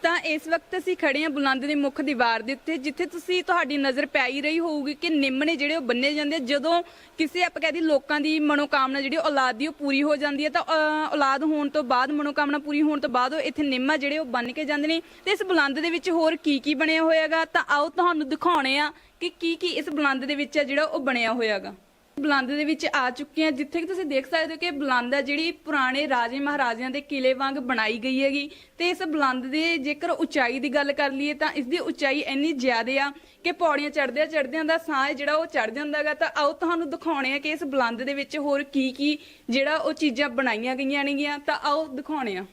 ਤਾਂ ਇਸ ਵਕਤ ਅਸੀਂ ਖੜੇ ਹਾਂ ਬੁਲੰਦ ਦੀ ਮੁੱਖ ਦੀਵਾਰ ਦੇ ਉੱਤੇ ਜਿੱਥੇ ਤੁਸੀਂ ਤੁਹਾਡੀ ਨਜ਼ਰ ਪੈ ਹੀ ਰਹੀ ਹੋਊਗੀ ਕਿ ਨਿੰਮ ਨੇ ਜਿਹੜੇ ਉਹ ਬੰਨੇ ਜਾਂਦੇ ਜਦੋਂ ਕਿਸੇ ਆਪਾਂ ਕਹਦੇ ਲੋਕਾਂ ਦੀ ਮਨੋਕਾਮਨਾ ਜਿਹੜੀ ਔਲਾਦ ਦੀ ਉਹ ਪੂਰੀ ਹੋ ਜਾਂਦੀ ਹੈ ਤਾਂ ਅਹ, ਔਲਾਦ ਹੋਣ ਤੋਂ ਬਾਅਦ ਮਨੋਕਾਮਨਾ ਪੂਰੀ ਹੋਣ ਤੋਂ ਬਾਅਦ ਉਹ ਇੱਥੇ ਨਿੰਮਾ ਜਿਹੜੇ ਉਹ ਬੰਨ ਕੇ ਜਾਂਦੇ ਨੇ। ਤੇ ਇਸ ਬੁਲੰਦ ਦੇ ਵਿੱਚ ਹੋਰ ਕੀ ਕੀ ਬਣਿਆ ਹੋਇਆਗਾ? ਤਾਂ ਆਓ ਤੁਹਾਨੂੰ ਦਿਖਾਉਣੇ ਆ ਕਿ ਕੀ ਕੀ ਇਸ ਬੁਲੰਦ ਦੇ ਵਿੱਚ ਆ ਜਿਹੜਾ ਉਹ ਬਣਿਆ ਹੋਇਆਗਾ। ਬੁਲੰਦ ਦੇ ਵਿੱਚ ਆ ਚੁੱਕੇ ਆ ਜਿੱਥੇ ਕਿ ਤੁਸੀਂ ਦੇਖ ਸਕਦੇ ਹੋ ਕਿ ਬੁਲੰਦ ਆ ਜਿਹੜੀ ਪੁਰਾਣੇ ਰਾਜੇ ਮਹਾਰਾਜਿਆਂ ਦੇ ਕਿਲੇ ਵਾਂਗ ਬਣਾਈ ਗਈ ਹੈਗੀ। ਤੇ ਇਸ ਬੁਲੰਦ ਦੇ ਜੇਕਰ ਉਚਾਈ ਦੀ ਗੱਲ ਕਰ ਲਈਏ ਤਾਂ ਇਸ ਦੀ ਉਚਾਈ ਇੰਨੀ ਜ਼ਿਆਦਾ ਆ ਕਿ ਪੌੜੀਆਂ ਚੜਦਿਆਂ ਚੜਦਿਆਂ ਦਾ ਸਾਹ ਜਿਹੜਾ ਉਹ ਚੜ ਜਾਂਦਾਗਾ ਤਾਂ ਆਓ ਤੁਹਾਨੂੰ ਦਿਖਾਉਣੇ ਆ ਕਿ ਇਸ ਬੁਲੰਦ ਦੇ ਵਿੱਚ ਹੋਰ ਕੀ ਕੀ ਜਿਹੜਾ ਉਹ ਚੀਜ਼ਾਂ ਬਣਾਈਆਂ ਗਈਆਂ ਨੇਗੀਆਂ। ਤਾਂ ਆਓ ਦਿਖਾਉਣੇ ਆ।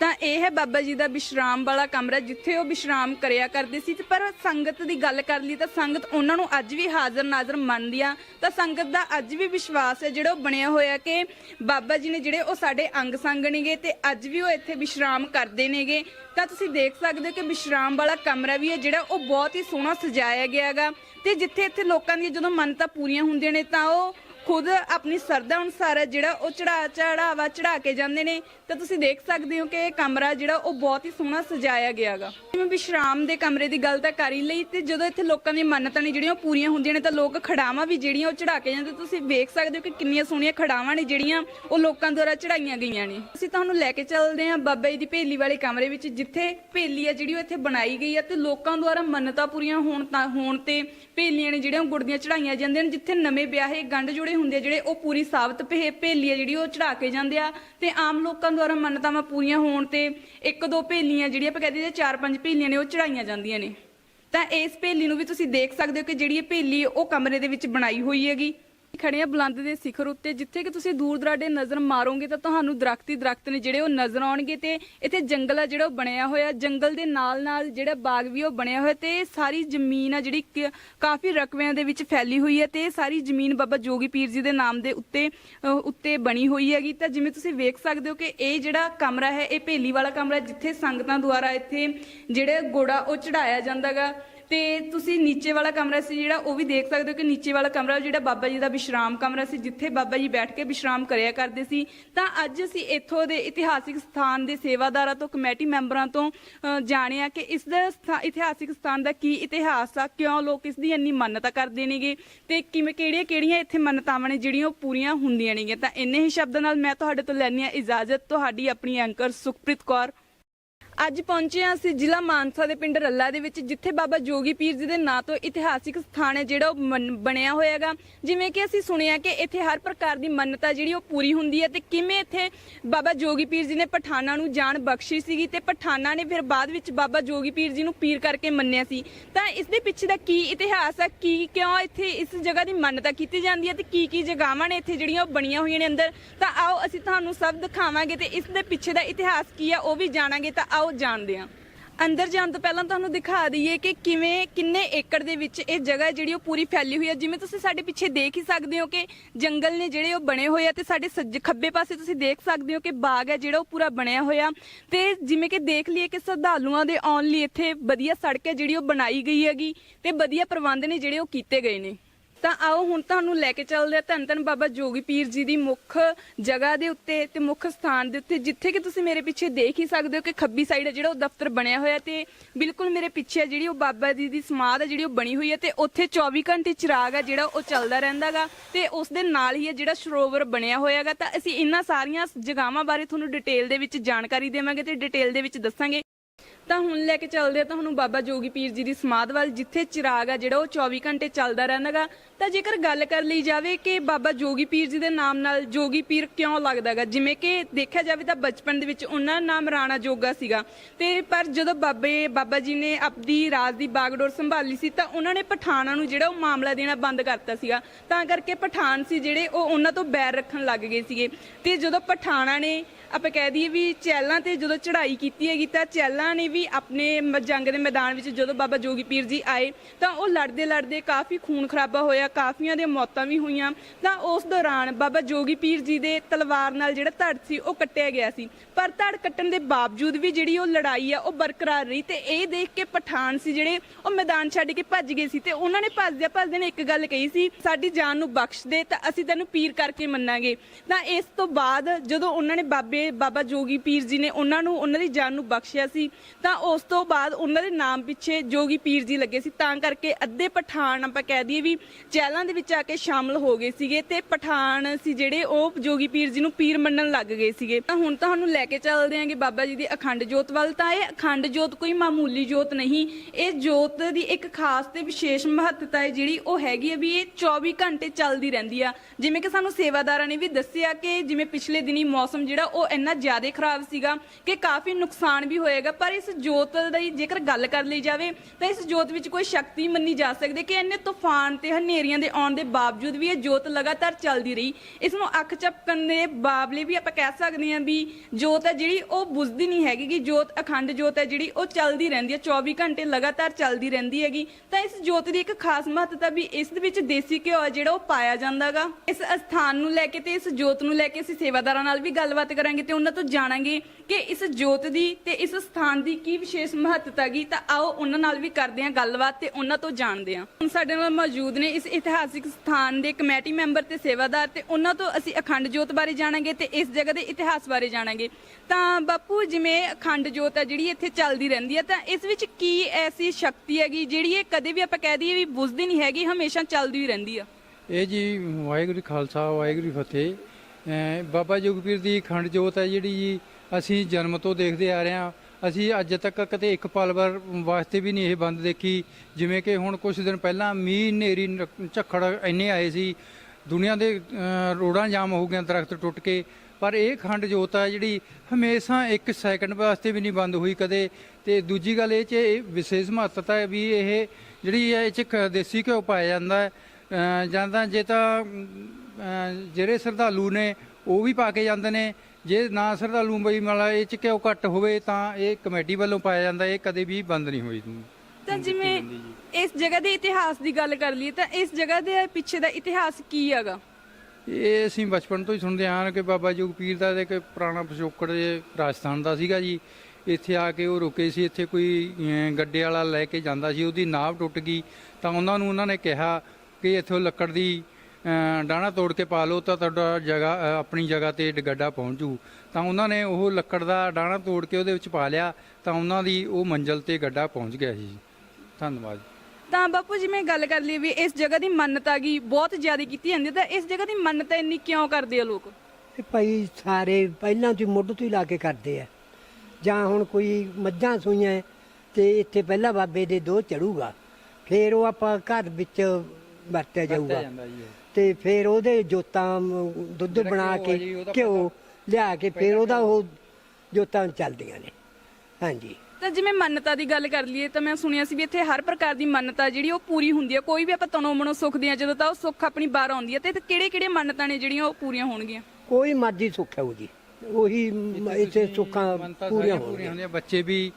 ਤਾਂ ਇਹ ਹੈ ਬਾਬਾ ਜੀ ਦਾ ਵਿਸ਼ਰਾਮ ਵਾਲਾ ਕਮਰਾ, ਜਿੱਥੇ ਉਹ ਵਿਸ਼ਰਾਮ ਕਰਿਆ ਕਰਦੇ ਸੀ। ਪਰ ਸੰਗਤ ਦੀ ਗੱਲ ਕਰ ਲਈ ਤਾਂ ਸੰਗਤ ਉਹਨਾਂ ਨੂੰ ਅੱਜ ਵੀ ਹਾਜ਼ਰ ਨਾਜ਼ਰ ਮੰਨਦੀ ਆ। ਤਾਂ ਸੰਗਤ ਦਾ ਅੱਜ ਵੀ ਵਿਸ਼ਵਾਸ ਹੈ, ਜਿਹੜਾ ਉਹ ਬਣਿਆ ਹੋਇਆ ਕਿ ਬਾਬਾ ਜੀ ਨੇ ਜਿਹੜੇ ਉਹ ਸਾਡੇ ਅੰਗ ਸੰਗ ਨੇਗੇ ਤੇ ਅੱਜ ਵੀ ਉਹ ਇੱਥੇ ਵਿਸ਼ਰਾਮ ਕਰਦੇ ਨੇਗੇ। ਤਾਂ ਤੁਸੀਂ ਦੇਖ ਸਕਦੇ ਹੋ ਕਿ ਵਿਸ਼ਰਾਮ ਵਾਲਾ ਕਮਰਾ ਵੀ ਹੈ, ਜਿਹੜਾ ਉਹ ਬਹੁਤ ਹੀ ਸੋਹਣਾ ਸਜਾਇਆ ਗਿਆ ਹੈਗਾ ਤੇ ਜਿੱਥੇ ਇੱਥੇ ਲੋਕਾਂ ਦੀਆਂ ਜਦੋਂ ਮੰਨਤਾਂ ਪੂਰੀਆਂ ਹੁੰਦੀਆਂ ਨੇ ਤਾਂ ਉਹ ਖੁਦ ਆਪਣੀ ਸਰਦਾ ਅਨੁਸਾਰ ਹੈ, ਜਿਹੜਾ ਉਹ ਚੜਾ ਚੜਾਵਾ ਚੜਾ ਕੇ ਜਾਂਦੇ ਨੇ। ਤਾਂ ਤੁਸੀਂ ਦੇਖ ਸਕਦੇ ਹੋ ਕਿ ਇਹ ਕਮਰਾ ਜਿਹੜਾ ਉਹ ਬਹੁਤ ਹੀ ਸੋਹਣਾ ਸਜਾਇਆ ਗਿਆਗਾ ਜਿਵੇਂ ਵਿਸ਼ਰਾਮ ਦੇ ਕਮਰੇ ਦੀ ਗੱਲ ਤਾਂ ਕਰ ਹੀ ਲਈ ਤੇ ਜਦੋਂ ਇੱਥੇ ਲੋਕਾਂ ਦੀਆਂ ਮੰਨਤਾਂ ਨੇ ਜਿਹੜੀਆਂ ਉਹ ਪੂਰੀਆਂ ਹੁੰਦੀਆਂ ਨੇ ਤਾਂ ਲੋਕ ਖੜਾਵਾਂ ਵੀ ਜਿਹੜੀਆਂ ਉਹ ਚੜਾ ਕੇ ਜਾਂਦੇ। ਤੁਸੀਂ ਵੇਖ ਸਕਦੇ ਹੋ ਕਿ ਕਿੰਨੀਆਂ ਸੋਹਣੀਆਂ ਖੜਾਵਾਂ ਨੇ ਜਿਹੜੀਆਂ ਉਹ ਲੋਕਾਂ ਦੁਆਰਾ ਚੜਾਈਆਂ ਗਈਆਂ ਨੇ। ਅਸੀਂ ਤੁਹਾਨੂੰ ਲੈ ਕੇ ਚੱਲਦੇ ਹਾਂ ਬਾਬਾ ਜੀ ਦੀ ਭੇਲੀ ਵਾਲੇ ਕਮਰੇ ਵਿੱਚ, ਜਿੱਥੇ ਭੇਲੀ ਹੈ ਜਿਹੜੀ ਉਹ ਇੱਥੇ ਬਣਾਈ ਗਈ ਹੈ ਤੇ ਲੋਕਾਂ ਦੁਆਰਾ ਮੰਨਤਾਂ ਪੂਰੀਆਂ ਹੋਣ ਤਾਂ ਹੋਣ ਤੇ ਭੇਲੀਆਂ ਨੇ ਜਿਹੜੀਆਂ ਉਹ ਗੁੜਦੀਆਂ ਚੜਾਈਆਂ ਜਾਂਦੀਆਂ ਨੇ, ਜਿੱਥੇ ਨਵੇਂ ਵਿਆਹੇ ਗੰਢ ਜੋੜੇ ਹੁੰਦੇ ਆ ਜਿਹੜੇ ਉਹ ਪੂਰੀ ਸਾਬਤ ਭੇ, ਭੇਲੀ ਆ ਜਿਹੜੀ ਉਹ ਚੜਾ ਕੇ ਜਾਂਦੇ ਆ। ਤੇ ਆਮ ਲੋਕਾਂ ਦੁਆਰਾ ਮੰਨਤਾਵਾਂ ਪੂਰੀਆਂ ਹੋਣ ਤੇ ਇੱਕ ਦੋ ਭੇਲੀਆਂ ਜਿਹੜੀਆਂ ਆਪਾਂ ਕਹਦੇ ਜੇ ਚਾਰ ਪੰਜ ਭੇਲੀਆਂ ਨੇ ਉਹ ਚੜਾਈਆਂ ਜਾਂਦੀਆਂ ਨੇ। ਤਾਂ ਇਸ ਭੇਲੀ ਨੂੰ ਵੀ ਤੁਸੀਂ ਦੇਖ ਸਕਦੇ ਹੋ ਕਿ ਜਿਹੜੀ ਇਹ ਭੇਲੀ ਉਹ ਕਮਰੇ ਦੇ ਵਿੱਚ ਬਣਾਈ ਹੋਈ ਹੈਗੀ। ਖੜੇ ਆ ਬੁਲੰਦ ਦੇ ਸਿਖਰ ਉੱਤੇ ਜਿੱਥੇ ਕਿ ਤੁਸੀਂ ਦੂਰ ਦਰਾਡੇ ਨਜ਼ਰ ਮਾਰੋਗੇ ਤਾਂ ਤੁਹਾਨੂੰ ਦਰਖਤ ਹੀ ਦਰਖਤ ਨੇ ਜਿਹੜੇ ਉਹ ਨਜ਼ਰ ਆਉਣਗੇ ਤੇ ਇੱਥੇ ਜੰਗਲ ਆ ਜਿਹੜਾ ਉਹ ਬਣਿਆ ਹੋਇਆ ਜੰਗਲ ਦੇ ਨਾਲ ਨਾਲ ਜਿਹੜਾ ਬਾਗ ਵੀ ਉਹ ਬਣਿਆ ਹੋਇਆ ਤੇ ਸਾਰੀ ਜ਼ਮੀਨ ਆ ਜਿਹੜੀ ਕਿ ਕਾਫੀ ਰਕਬਿਆਂ ਦੇ ਵਿੱਚ ਫੈਲੀ ਹੋਈ ਹੈ ਤੇ ਸਾਰੀ ਜ਼ਮੀਨ ਬਾਬਾ ਜੋਗੀ ਪੀਰ ਜੀ ਦੇ ਨਾਮ ਦੇ ਉੱਤੇ ਅ, ਉੱਤੇ ਬਣੀ ਹੋਈ ਹੈਗੀ। ਤਾਂ ਜਿਵੇਂ ਤੁਸੀਂ ਵੇਖ ਸਕਦੇ ਹੋ ਕਿ ਇਹ ਜਿਹੜਾ ਕਮਰਾ ਹੈ ਇਹ ਭੇਲੀ ਵਾਲਾ ਕਮਰਾ ਹੈ, ਜਿੱਥੇ ਸੰਗਤਾਂ ਦੁਆਰਾ ਇੱਥੇ ਜਿਹੜੇ ਗੋੜਾ ਉਹ ਚੜਾਇਆ ਜਾਂਦਾਗਾ ਤੇ ਤੁਸੀਂ ਨੀਚੇ ਵਾਲਾ ਕਮਰਾ ਸੀ ਜਿਹੜਾ ਉਹ ਵੀ ਦੇਖ ਸਕਦੇ ਹੋ ਕਿ ਨੀਚੇ ਵਾਲਾ ਕਮਰਾ ਜਿਹੜਾ ਬਾਬਾ ਜੀ ਦਾ ਵਿਸ਼ਰਾਮ ਕਮਰਾ ਸੀ ਜਿੱਥੇ ਬਾਬਾ ਜੀ ਬੈਠ ਕੇ ਵਿਸ਼ਰਾਮ ਕਰਿਆ ਕਰਦੇ ਸੀ। ਤਾਂ ਅੱਜ ਅਸੀਂ ਇੱਥੋਂ ਦੇ ਇਤਿਹਾਸਿਕ ਸਥਾਨ ਦੇ ਸੇਵਾਦਾਰਾਂ ਤੋਂ ਕਮੇਟੀ ਮੈਂਬਰਾਂ ਤੋਂ ਅ, ਜਾਣਿਆ ਕਿ ਇਸ ਦਾ ਇਤਿਹਾਸਿਕ ਸਥਾਨ ਦਾ ਕੀ ਇਤਿਹਾਸ ਆ ਕਿਉਂ ਲੋਕ ਇਸ ਦੀ ਇੰਨੀ ਮੰਨਤਾ ਕਰਦੇ ਨੇਗੇ ਤੇ ਕਿਵੇਂ ਕਿਹੜੀਆਂ ਕਿਹੜੀਆਂ ਇੱਥੇ ਮੰਨਤਾਵਾਂ ਨੇ ਜਿਹੜੀਆਂ ਉਹ ਪੂਰੀਆਂ ਹੁੰਦੀਆਂ ਨੇਗੀਆਂ। ਤਾਂ ਇੰਨੇ ਹੀ ਸ਼ਬਦਾਂ ਨਾਲ ਮੈਂ ਤੁਹਾਡੇ ਤੋਂ ਲੈਣੀ ਆ ਇਜਾਜ਼ਤ ਤੁਹਾਡੀ ਆਪਣੀ ਐਂਕਰ ਸੁਖਪ੍ਰੀਤ ਕੌਰ। ਅੱਜ ਪਹੁੰਚੇ ਹਾਂ ਅਸੀਂ ਜ਼ਿਲ੍ਹਾ ਮਾਨਸਾ ਦੇ ਪਿੰਡ ਰੱਲਾ ਦੇ ਵਿੱਚ, ਜਿੱਥੇ ਬਾਬਾ ਜੋਗੀ ਪੀਰ ਜੀ ਦੇ ਨਾਂ ਤੋਂ ਇਤਿਹਾਸਿਕ ਸਥਾਨ ਹੈ ਜਿਹੜਾ ਉਹ ਮਨ, ਬਣਿਆ ਹੋਇਆਗਾ। ਜਿਵੇਂ ਕਿ ਅਸੀਂ ਸੁਣਿਆ ਕਿ ਇੱਥੇ ਹਰ ਪ੍ਰਕਾਰ ਦੀ ਮੰਨਤਾ ਜਿਹੜੀ ਉਹ ਪੂਰੀ ਹੁੰਦੀ ਹੈ ਤੇ ਕਿਵੇਂ ਇੱਥੇ ਬਾਬਾ ਜੋਗੀ ਪੀਰ ਜੀ ਨੇ ਪਠਾਨਾਂ ਨੂੰ ਜਾਨ ਬਖਸ਼ੀ ਸੀਗੀ ਤੇ ਪਠਾਨਾਂ ਨੇ ਫਿਰ ਬਾਅਦ ਵਿੱਚ ਬਾਬਾ ਜੋਗੀ ਪੀਰ ਜੀ ਨੂੰ ਪੀਰ ਕਰਕੇ ਮੰਨਿਆ ਸੀ। ਤਾਂ ਇਸ ਦੇ ਪਿੱਛੇ ਦਾ ਕੀ ਇਤਿਹਾਸ ਹੈ? ਕੀ ਕਿਉਂ ਇੱਥੇ ਇਸ ਜਗ੍ਹਾ ਦੀ ਮਾਨਤਾ ਕੀਤੀ ਜਾਂਦੀ ਹੈ ਤੇ ਕੀ ਕੀ ਜਗ੍ਹਾਵਾਂ ਨੇ ਇੱਥੇ ਜਿਹੜੀਆਂ ਉਹ ਬਣੀਆਂ ਹੋਈਆਂ ਨੇ ਅੰਦਰ? ਤਾਂ ਆਓ ਅਸੀਂ ਤੁਹਾਨੂੰ ਸਭ ਦਿਖਾਵਾਂਗੇ ਤੇ ਇਸ ਦੇ ਪਿੱਛੇ ਦਾ ਇਤਿਹਾਸ ਕੀ ਹੈ ਉਹ ਵੀ ਜਾਣਾਂਗੇ। ਤਾਂ ਆਓ ਜਾਣਦੇ ਹਾਂ ਅੰਦਰ ਜਾਣ ਤੋਂ ਪਹਿਲਾਂ ਤੁਹਾਨੂੰ ਦਿਖਾ ਦਈਏ ਕਿ ਕਿਵੇਂ, ਕਿੰਨੇ ਏਕੜ ਦੇ ਵਿੱਚ ਇਹ ਜਗ੍ਹਾ ਜਿਹੜੀ ਉਹ ਪੂਰੀ ਫੈਲੀ ਹੋਈ ਹੈ। ਜਿਵੇਂ ਤੁਸੀਂ ਸਾਡੇ ਪਿੱਛੇ ਦੇਖ ਹੀ ਸਕਦੇ ਹੋ ਕਿ ਜੰਗਲ ਨੇ ਜਿਹੜੇ ਉਹ ਬਣੇ ਹੋਏ ਆ ਤੇ ਸਾਡੇ ਸੱਜੇ, ਖੱਬੇ ਪਾਸੇ ਤੁਸੀਂ ਦੇਖ ਸਕਦੇ ਹੋ ਕਿ ਬਾਗ ਹੈ ਜਿਹੜਾ ਉਹ ਪੂਰਾ ਬਣਿਆ ਹੋਇਆ। ਤੇ ਜਿਵੇਂ ਕਿ ਦੇਖ ਲਈਏ ਕਿ ਸ਼ਰਧਾਲੂਆਂ ਦੇ ਆਉਣ ਲਈ ਇੱਥੇ ਵਧੀਆ ਸੜਕ ਹੈ ਜਿਹੜੀ ਉਹ ਬਣਾਈ ਗਈ ਹੈਗੀ ਤੇ ਵਧੀਆ ਪ੍ਰਬੰਧ ਨੇ ਜਿਹੜੇ ਉਹ ਕੀਤੇ ਗਏ ਨੇ। ਤਾਂ ਆਓ ਹੁਣ ਤੁਹਾਨੂੰ ਲੈ ਕੇ ਚੱਲਦੇ ਆ ਧੰਨ ਧੰਨ ਬਾਬਾ ਜੋਗੀ ਪੀਰ ਜੀ ਦੀ ਮੁੱਖ ਜਗ੍ਹਾ ਦੇ ਉੱਤੇ ਤੇ ਮੁੱਖ ਸਥਾਨ ਦੇ ਉੱਤੇ, ਜਿੱਥੇ ਕਿ ਤੁਸੀਂ ਮੇਰੇ ਪਿੱਛੇ ਦੇਖ ਹੀ ਸਕਦੇ ਹੋ ਕਿ ਖੱਬੀ ਸਾਈਡ ਹੈ ਜਿਹੜਾ ਉਹ ਦਫ਼ਤਰ ਬਣਿਆ ਹੋਇਆ ਤੇ ਬਿਲਕੁਲ ਮੇਰੇ ਪਿੱਛੇ ਹੈ ਜਿਹੜੀ ਉਹ ਬਾਬਾ ਜੀ ਦੀ ਸਮਾਧ ਹੈ ਜਿਹੜੀ ਉਹ ਬਣੀ ਹੋਈ ਹੈ ਤੇ ਉੱਥੇ 24 ਘੰਟੇ ਚਿਰਾਗ ਹੈ ਜਿਹੜਾ ਉਹ ਚੱਲਦਾ ਰਹਿੰਦਾਗਾ ਤੇ ਉਸ ਦੇ ਨਾਲ ਹੀ ਹੈ ਜਿਹੜਾ ਸਰੋਵਰ ਬਣਿਆ ਹੋਇਆਗਾ ਤਾਂ ਅਸੀਂ ਇਹਨਾਂ ਸਾਰੀਆਂ ਜਗ੍ਹਾਵਾਂ ਬਾਰੇ ਤੁਹਾਨੂੰ ਡਿਟੇਲ ਦੇ ਵਿੱਚ ਜਾਣਕਾਰੀ ਦੇਵਾਂਗੇ ਤੇ ਡਿਟੇਲ ਦੇ ਵਿੱਚ ਦੱਸਾਂਗੇ। ਤਾਂ ਹੁਣ ਲੈ ਕੇ ਚੱਲਦੇ ਆ ਤੁਹਾਨੂੰ ਬਾਬਾ ਜੋਗੀ ਪੀਰ ਜੀ ਦੀ ਸਮਾਧ ਵੱਲ, ਜਿੱਥੇ ਚਿਰਾਗ ਆ ਜਿਹੜਾ ਉਹ 24 ਘੰਟੇ ਚੱਲਦਾ ਰਹਿੰਦਾਗਾ। ਤਾਂ ਜੇਕਰ ਗੱਲ ਕਰ ਲਈ ਜਾਵੇ ਕਿ ਬਾਬਾ ਜੋਗੀ ਪੀਰ ਜੀ ਦੇ ਨਾਮ ਨਾਲ ਜੋਗੀ ਪੀਰ ਕਿਉਂ ਲੱਗਦਾਗਾ? ਜਿਵੇਂ ਕਿ ਦੇਖਿਆ ਜਾਵੇ ਤਾਂ ਬਚਪਨ ਦੇ ਵਿੱਚ ਉਹਨਾਂ ਦਾ ਨਾਮ ਰਾਣਾ ਜੋਗਾ ਸੀਗਾ। ਤੇ ਪਰ ਜਦੋਂ ਬਾਬੇ, ਬਾਬਾ ਜੀ ਨੇ ਆਪਦੀ ਰਾਜ ਦੀ ਬਾਗਡੋਰ ਸੰਭਾਲੀ ਸੀ ਤਾਂ ਉਹਨਾਂ ਨੇ ਪਠਾਨਾਂ ਨੂੰ ਜਿਹੜਾ ਉਹ ਮਾਮਲਾ ਦੇਣਾ ਬੰਦ ਕਰਤਾ ਸੀਗਾ। ਤਾਂ ਕਰਕੇ ਪਠਾਨ ਸੀ ਜਿਹੜੇ ਉਹ ਉਹਨਾਂ ਤੋਂ ਬੈਰ ਰੱਖਣ ਲੱਗ ਗਏ ਸੀਗੇ। ਤੇ ਜਦੋਂ ਪਠਾਨਾਂ ਨੇ, ਆਪਾਂ ਕਹਿ ਦਈਏ ਵੀ ਚੈਲਾਂ ਤੇ ਜਦੋਂ ਚੜ੍ਹਾਈ ਕੀਤੀ ਹੈਗੀ ਤਾਂ ਚੈਲਾਂ ਨੇ ਵੀ ਆਪਣੇ ਜੰਗ ਦੇ ਮੈਦਾਨ ਵਿੱਚ ਜਦੋਂ ਬਾਬਾ ਜੋਗੀ ਪੀਰ ਜੀ ਆਏ, ਤਾਂ ਉਹ ਲੜਦੇ ਲੜਦੇ ਕਾਫੀ ਖੂਨ ਖਰਾਬਾ ਹੋਇਆ, ਕਾਫੀਆਂ ਦੀਆਂ ਮੌਤਾਂ ਵੀ ਹੋਈਆਂ। ਤਾਂ ਉਸ ਦੌਰਾਨ ਬਾਬਾ ਜੋਗੀ ਪੀਰ ਜੀ ਦੇ ਤਲਵਾਰ ਨਾਲ ਜਿਹੜਾ ਧੜ ਸੀ, ਉਹ ਕੱਟਿਆ ਗਿਆ ਸੀ। ਪਰ ਧੜ ਕੱਟਣ ਦੇ ਬਾਵਜੂਦ ਵੀ ਜਿਹੜੀ ਉਹ ਲੜਾਈ ਆ, ਉਹ ਬਰਕਰਾਰ ਰਹੀ ਤੇ ਇਹ ਦੇਖ ਕੇ ਪਠਾਨ ਸੀ ਜਿਹੜੇ ਉਹ ਮੈਦਾਨ ਛੱਡ ਕੇ ਭੱਜ ਗਏ ਸੀ ਤੇ ਉਹਨਾਂ ਨੇ ਭੱਜਦਿਆਂ ਭੱਜਦੇ ਨੇ ਇੱਕ ਗੱਲ ਕਹੀ ਸੀ, ਸਾਡੀ ਜਾਨ ਨੂੰ ਬਖਸ਼ ਦੇ ਤਾਂ ਅਸੀਂ ਤੈਨੂੰ ਪੀਰ ਕਰਕੇ ਮੰਨਾਂਗੇ। ਤਾਂ ਇਸ ਤੋਂ ਬਾਅਦ ਜਦੋਂ ਉਹਨਾਂ ਨੇ ਬਾਬੇ ਬਾਬਾ ਜੋਗੀ ਪੀਰ ਜੀ ਨੇ ਉਹਨਾਂ ਨੂੰ, ਉਹਨਾਂ ਦੀ ਜਾਨ ਨੂੰ ਬਖਸ਼ਿਆ ਸੀ ਤਾਂ ਉਸ ਤੋਂ ਬਾਅਦ ਉਹਨਾਂ ਦੇ ਨਾਮ ਪਿੱਛੇ ਜੋਗੀ ਪੀਰ ਜੀ ਲੱਗੇ ਸੀ, ਤਾਂ ਕਰਕੇ ਅੱਧੇ ਪਠਾਨ ਆਪਾਂ ਕਹਿ ਦਈਏ ਵੀ ਚਹਿਲਾਂ ਦੇ ਵਿੱਚ ਆ ਕੇ ਸ਼ਾਮਲ ਹੋ ਗਏ ਸੀਗੇ ਤੇ ਪਠਾਨ ਸੀ ਜਿਹੜੇ ਉਹ ਜੋਗੀ ਪੀਰ ਜੀ ਨੂੰ ਪੀਰ ਮੰਨਣ ਲੱਗ ਗਏ ਸੀਗੇ। ਤਾਂ ਹੁਣ ਤੁਹਾਨੂੰ ਲੈ ਕੇ ਚੱਲਦੇ ਆਂਗੇ ਬਾਬਾ ਜੀ ਦੀ ਅਖੰਡ ਜੋਤ ਵੱਲ ਤਾਂ ਇਹ ਅਖੰਡ ਜੋਤ ਕੋਈ ਮਾਮੂਲੀ ਜੋਤ ਨਹੀਂ, ਇਹ ਜੋਤ ਦੀ ਇੱਕ ਖਾਸ ਤੇ ਵਿਸ਼ੇਸ਼ ਮਹੱਤਤਾ ਹੈ ਜਿਹੜੀ ਉਹ ਹੈਗੀ ਹੈ ਵੀ ਇਹ 24 ਘੰਟੇ ਚੱਲਦੀ ਰਹਿੰਦੀ ਆ। ਜਿਵੇਂ ਕਿ ਸਾਨੂੰ ਸੇਵਾਦਾਰਾਂ ਨੇ ਵੀ ਦੱਸਿਆ ਕਿ ਜਿਵੇਂ ਪਿਛਲੇ ਦਿਨੀ ਮੌਸਮ ਜਿਹੜਾ ਉਹ ਇੰਨਾ ਜ਼ਿਆਦਾ ਖਰਾਬ ਸੀਗਾ ਕਿ ਕਾਫੀ ਨੁਕਸਾਨ ਵੀ ਹੋਏਗਾ, ਪਰ ਇਸ ਜੋਤ ਦੀ ਜੇਕਰ ਗੱਲ ਕਰ ਲਈ ਜਾਵੇ, ਤਾਂ ਇਸ ਜੋਤ ਵਿੱਚ ਕੋਈ ਸ਼ਕਤੀ ਮੰਨੀ ਜਾ ਸਕਦੀ ਕਿ ਇੰਨੇ ਤੂਫਾਨ ਤੇ ਹਨੇਰੀਆਂ ਦੇ ਆਉਣ ਦੇ ਬਾਵਜੂਦ ਵੀ ਇਹ ਜੋਤ ਲਗਾਤਾਰ ਚੱਲਦੀ ਰਹੀ। ਇਸ ਨੂੰ ਅੱਖ ਝਪਕਣ ਦੇ ਬਾਵਲੇ ਵੀ ਆਪਾਂ ਕਹਿ ਸਕਦੇ ਹਾਂ ਵੀ ਜੋਤ ਹੈ ਜਿਹੜੀ ਉਹ ਬੁਝਦੀ ਨਹੀਂ ਹੈਗੀ ਕਿ ਜੋਤ, ਅਖੰਡ ਜੋਤ ਹੈ ਜਿਹੜੀ ਉਹ ਚੱਲਦੀ ਰਹਿੰਦੀ ਹੈ 24 ਘੰਟੇ ਲਗਾਤਾਰ ਚੱਲਦੀ ਰਹਿੰਦੀ ਹੈਗੀ। ਤਾਂ ਇਸ ਜੋਤ ਦੀ ਇੱਕ ਖਾਸ ਮਹੱਤਤਾ ਵੀ ਇਸ ਦੇ ਵਿੱਚ ਦੇਸੀ ਘਿਓ ਹੈ ਜਿਹੜਾ ਉਹ ਪਾਇਆ ਜਾਂਦਾਗਾ। ਇਸ ਅਸਥਾਨ ਨੂੰ ਲੈ ਕੇ ਤੇ ਇਸ ਜੋਤ ਨੂੰ ਲੈ ਕੇ ਅਸੀਂ ਸੇਵਾਦਾਰਾਂ ਨਾਲ ਵੀ ਗੱਲਬਾਤ ਕਰਾਂਗੇ ਤੇ ਉਹਨਾਂ ਤੋਂ ਜਾਣਾਂਗੇ ਕਿ ਇਸ ਜੋਤ ਦੀ ਤੇ ਇਸ ਸਥਾਨ ਦੀ ਕੀ ਵਿਸ਼ੇਸ਼ ਮਹੱਤਤਾ ਗਈ ਤਾਂ ਆਓ ਉਹਨਾਂ ਨਾਲ ਵੀ ਕਰਦੇ ਹਾਂ ਗੱਲਬਾਤ ਤੇ ਉਹਨਾਂ ਤੋਂ ਜਾਣਦੇ ਹਾਂ। ਹੁਣ ਸਾਡੇ ਨਾਲ ਮੌਜੂਦ ਨੇ ਇਸ ਇਤਿਹਾਸਿਕ ਸਥਾਨ ਦੇ ਕਮੇਟੀ ਮੈਂਬਰ ਤੇ ਸੇਵਾਦਾਰ ਤੇ ਉਹਨਾਂ ਤੋਂ ਅਸੀਂ ਅਖੰਡ ਜੋਤ ਬਾਰੇ ਜਾਣਾਂਗੇ ਤੇ ਇਸ ਜਗ੍ਹਾ ਦੇ ਇਤਿਹਾਸ ਬਾਰੇ ਜਾਣਾਂਗੇ। ਤਾਂ ਬਾਪੂ, ਜਿਵੇਂ ਅਖੰਡ ਜੋਤ ਹੈ ਜਿਹੜੀ ਇੱਥੇ ਚੱਲਦੀ ਰਹਿੰਦੀ ਹੈ ਤਾਂ ਇਸ ਵਿੱਚ ਕੀ ਐਸੀ ਸ਼ਕਤੀ ਹੈਗੀ ਜਿਹੜੀ ਇਹ ਕਦੇ ਵੀ ਆਪਾਂ ਕਹਿ ਦਈਏ ਵੀ ਬੁਝਦੀ ਨਹੀਂ ਹੈਗੀ, ਹਮੇਸ਼ਾ ਚੱਲਦੀ ਹੀ ਰਹਿੰਦੀ ਆ?
ਇਹ ਜੀ ਵਾਹਿਗੁਰੂ ਖਾਲਸਾ, ਵਾਹਿਗੁਰੂ ਫਤਿਹ। ਬਾਬਾ ਜੋਗਪੀਰ ਦੀ ਖੰਡ ਜੋਤ ਹੈ ਜਿਹੜੀ ਜੀ ਅਸੀਂ ਜਨਮ ਤੋਂ ਦੇਖਦੇ ਆ ਰਹੇ ਹਾਂ। ਅਸੀਂ ਅੱਜ ਤੱਕ ਕਦੇ ਇੱਕ ਪਲ ਭਰ ਵਾਸਤੇ ਵੀ ਨਹੀਂ ਇਹ ਬੰਦ ਦੇਖੀ, ਜਿਵੇਂ ਕਿ ਹੁਣ ਕੁਝ ਦਿਨ ਪਹਿਲਾਂ ਮੀਂਹ ਹਨੇਰੀ ਨ- ਝੱਖੜ ਇੰਨੇ ਆਏ ਸੀ, ਦੁਨੀਆ ਦੇ ਰੋਡਾਂ ਜਾਮ ਹੋ ਗਈਆਂ, ਦਰਖਤ ਟੁੱਟ ਕੇ, ਪਰ ਇਹ ਖੰਡ ਜੋਤ ਹੈ ਜਿਹੜੀ ਹਮੇਸ਼ਾ ਇੱਕ ਸੈਕਿੰਡ ਵਾਸਤੇ ਵੀ ਨਹੀਂ ਬੰਦ ਹੋਈ ਕਦੇ, ਤੇ ਦੂਜੀ ਗੱਲ ਇਹ ਚ ਇਹ ਵਿਸ਼ੇਸ਼ ਮਹੱਤਤਾ ਹੈ ਵੀ ਇਹ ਜਿਹੜੀ ਹੈ, ਇਹ ਚ ਖ- ਦੇਸੀ ਘਿਓ ਪਾਇਆ ਜਾਂਦਾ ਹੈ, ਅਹ, ਜਾਂ ਤਾਂ ਜੇ ਤਾਂ ਜਿਹੜੇ ਸ਼ਰਧਾਲੂ ਨੇ ਉਹ ਵੀ ਪਾ ਕੇ ਜਾਂਦੇ ਨੇ ਜੇ ਨਾ ਸ਼ਰਧਾਲੂ ਬਈ ਮਲਾ ਇਹ ਚ ਘਿਓ ਘੱਟ ਹੋਵੇ ਤਾਂ ਇਹ ਕਮੇਟੀ ਵੱਲੋਂ ਪਾਇਆ ਜਾਂਦਾ ਇਹ ਕਦੇ ਵੀ ਬੰਦ ਨਹੀਂ ਹੋਈ।
ਤਾਂ ਜਿਵੇਂ ਇਸ ਜਗ੍ਹਾ ਦੇ ਇਤਿਹਾਸ ਦੀ ਗੱਲ ਕਰ ਲਈਏ ਤਾਂ ਇਸ ਜਗ੍ਹਾ ਦੇ ਪਿੱਛੇ ਦਾ ਇਤਿਹਾਸ ਕੀ ਹੈਗਾ?
ਇਹ ਅਸੀਂ ਬਚਪਨ ਤੋਂ ਹੀ ਸੁਣਦੇ ਆਂ ਕਿ ਬਾਬਾ ਜੋਗਪੀਰ ਦਾ ਇੱਕ ਪੁਰਾਣਾ ਪਿਛੋਕੜ ਇਹ ਰਾਜਸਥਾਨ ਦਾ ਸੀਗਾ ਜੀ। ਇੱਥੇ ਆ ਕੇ ਉਹ ਰੁਕੇ ਸੀ ਇੱਥੇ ਕੋਈ ਗੱਡੇ ਵਾਲਾ ਲੈ ਕੇ ਜਾਂਦਾ ਸੀ ਉਹਦੀ ਨਾਵ ਟੁੱਟ ਗਈ। ਤਾਂ ਉਹਨਾਂ ਨੂੰ ਉਹਨਾਂ ਨੇ ਕਿਹਾ ਕਿ ਇੱਥੋਂ ਲੱਕੜ ਦੀ ਡਾਣਾ ਤੋੜ ਕੇ ਪਾ ਲਓ ਤਾਂ ਤੁਹਾਡਾ ਜਗ੍ਹਾ ਆਪਣੀ ਜਗ੍ਹਾ ਤੇ ਗੱਡਾ ਪਹੁੰਚ ਜੂ। ਤਾਂ ਉਹਨਾਂ ਨੇ ਉਹ ਲੱਕੜ ਦਾ ਡਾਣਾ ਤੋੜ ਕੇ ਉਹਦੇ ਵਿੱਚ ਪਾ ਲਿਆ ਤਾਂ ਉਹਨਾਂ ਦੀ ਉਹ ਮੰਜ਼ਲ ਤੇ ਗੱਡਾ ਪਹੁੰਚ ਗਿਆ ਸੀ ਧੰਨਵਾਦ।
ਤਾਂ ਬਾਪੂ ਜਿਵੇਂ ਗੱਲ ਕਰ ਲਈ ਵੀ ਇਸ ਜਗ੍ਹਾ ਦੀ ਮੰਨਤਾ ਗੀ ਬਹੁਤ ਜ਼ਿਆਦਾ ਕੀਤੀ ਜਾਂਦੀ ਹੈ ਤਾਂ ਇਸ ਜਗ੍ਹਾ ਦੀ ਮੰਨਤਾ ਇੰਨੀ ਕਿਉਂ ਕਰਦੇ ਆ ਲੋਕ?
ਇਹ ਭਾਈ ਸਾਰੇ ਪਹਿਲਾਂ ਤੋਂ ਹੀ ਮੁੱਢ ਤੋਂ ਹੀ ਲਾ ਕੇ ਕਰਦੇ ਆ। ਜਾਂ ਹੁਣ ਕੋਈ ਮੱਝਾਂ ਸੂਈਆਂ ਤੇ ਇੱਥੇ ਪਹਿਲਾਂ ਬਾਬੇ ਦੇ ਦੋ ਚੜੂਗਾ ਫਿਰ ਉਹ ਆਪਾਂ ਘਰ ਵਿੱਚ ਵਰਤਿਆ ਜਾਊਗਾ।
ਜਾਂਦਾ ਜੀ
ਤੇ ਫਿਰ ਉਹਦੇ ਜੋਤਾਂ ਦੁੱਧ ਬਣਾ ਕੇ ਘਿਓ ਲਿਆ ਕੇ ਫਿਰ ਉਹਦਾ ਉਹ ਜੋਤਾਂ ਚੱਲਦੀਆਂ ਨੇ। ਹਾਂਜੀ।
ਤਾਂ ਜਿਵੇਂ ਮੰਨਤਾ ਦੀ ਗੱਲ ਕਰ ਲਈਏ ਤਾਂ ਮੈਂ ਸੁਣਿਆ ਸੀ ਵੀ ਇੱਥੇ ਹਰ ਪ੍ਰਕਾਰ ਦੀ ਮੰਨਤਾ ਜਿਹੜੀ ਉਹ ਪੂਰੀ ਹੁੰਦੀ ਹੈ। ਕੋਈ ਵੀ ਆਪਾਂ ਤਨੋਂ ਮਨੋਂ ਸੁੱਖਦੇ ਆ ਜਦੋਂ ਤਾਂ ਉਹ ਸੁੱਖ ਆਪਣੀ ਬਾਹਰ ਆਉਂਦੀ ਹੈ ਤੇ ਕਿਹੜੇ ਕਿਹੜੇ ਮੰਨਤਾਂ ਨੇ ਜਿਹੜੀਆਂ ਉਹ ਪੂਰੀਆਂ ਹੋਣਗੀਆਂ?
ਕੋਈ ਮਰਜ਼ੀ ਸੁੱਖ ਹੈ ਉਹਦੀ ਉਹੀ ਇੱਥੇ ਸੁੱਖਾਂ ਪੂਰੀਆਂ ਹੋਣਗੀਆਂ।
ਬੱਚੇ ਵੀ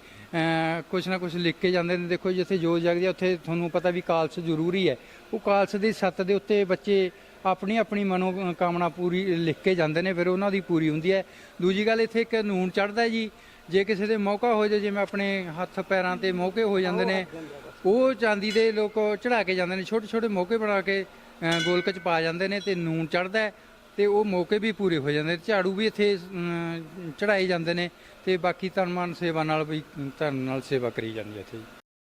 ਕੁਛ ਨਾ ਕੁਛ ਲਿਖ ਕੇ ਜਾਂਦੇ ਨੇ। ਦੇਖੋ ਜਿੱਥੇ ਜੋ ਜਗਦੀ ਹੈ ਉੱਥੇ ਤੁਹਾਨੂੰ ਪਤਾ ਵੀ ਕਾਲਸ ਜ਼ਰੂਰੀ ਹੈ। ਉਹ ਕਾਲਸ ਦੀ ਸੱਤ ਦੇ ਉੱਤੇ ਬੱਚੇ ਆਪਣੀ ਆਪਣੀ ਮਨੋ ਕਾਮਨਾ ਪੂਰੀ ਲਿਖ ਕੇ ਜਾਂਦੇ ਨੇ ਫਿਰ ਉਹਨਾਂ ਦੀ ਪੂਰੀ ਹੁੰਦੀ ਹੈ। ਦੂਜੀ ਗੱਲ ਇੱਥੇ ਇੱਕ ਨੂਨ ਚੜਦਾ ਜੀ। ਜੇ ਕਿਸੇ ਦੇ ਮੌਕਾ ਹੋ ਜਾਏ ਜਿਵੇਂ ਆਪਣੇ ਹੱਥ ਪੈਰਾਂ ਤੇ ਮੌਕੇ ਹੋ ਜਾਂਦੇ ਨੇ ਉਹ ਚਾਂਦੀ ਦੇ ਲੋਕ ਚੜਾ ਕੇ ਜਾਂਦੇ ਨੇ ਛੋਟੇ ਛੋਟੇ ਮੌਕੇ ਬਣਾ ਕੇ ਅਹ, ਗੋਲਕ ਚ ਪਾ ਜਾਂਦੇ ਨੇ ਤੇ ਨੂਨ ਚੜਦਾ ਤੇ ਉਹ ਮੌਕੇ ਵੀ ਪੂਰੇ ਹੋ ਜਾਂਦੇ ਨੇ। ਝਾੜੂ ਵੀ ਇੱਥੇ ਚੜਾਏ ਜਾਂਦੇ ਨੇ ਤੇ ਬਾਕੀ ਤਨਮਾਨ ਸੇਵਾ ਨਾਲ ਵੀ ਧਨ ਨਾਲ ਸੇਵਾ ਕਰੀ ਜਾਂਦੀ ਹੈ ਇੱਥੇ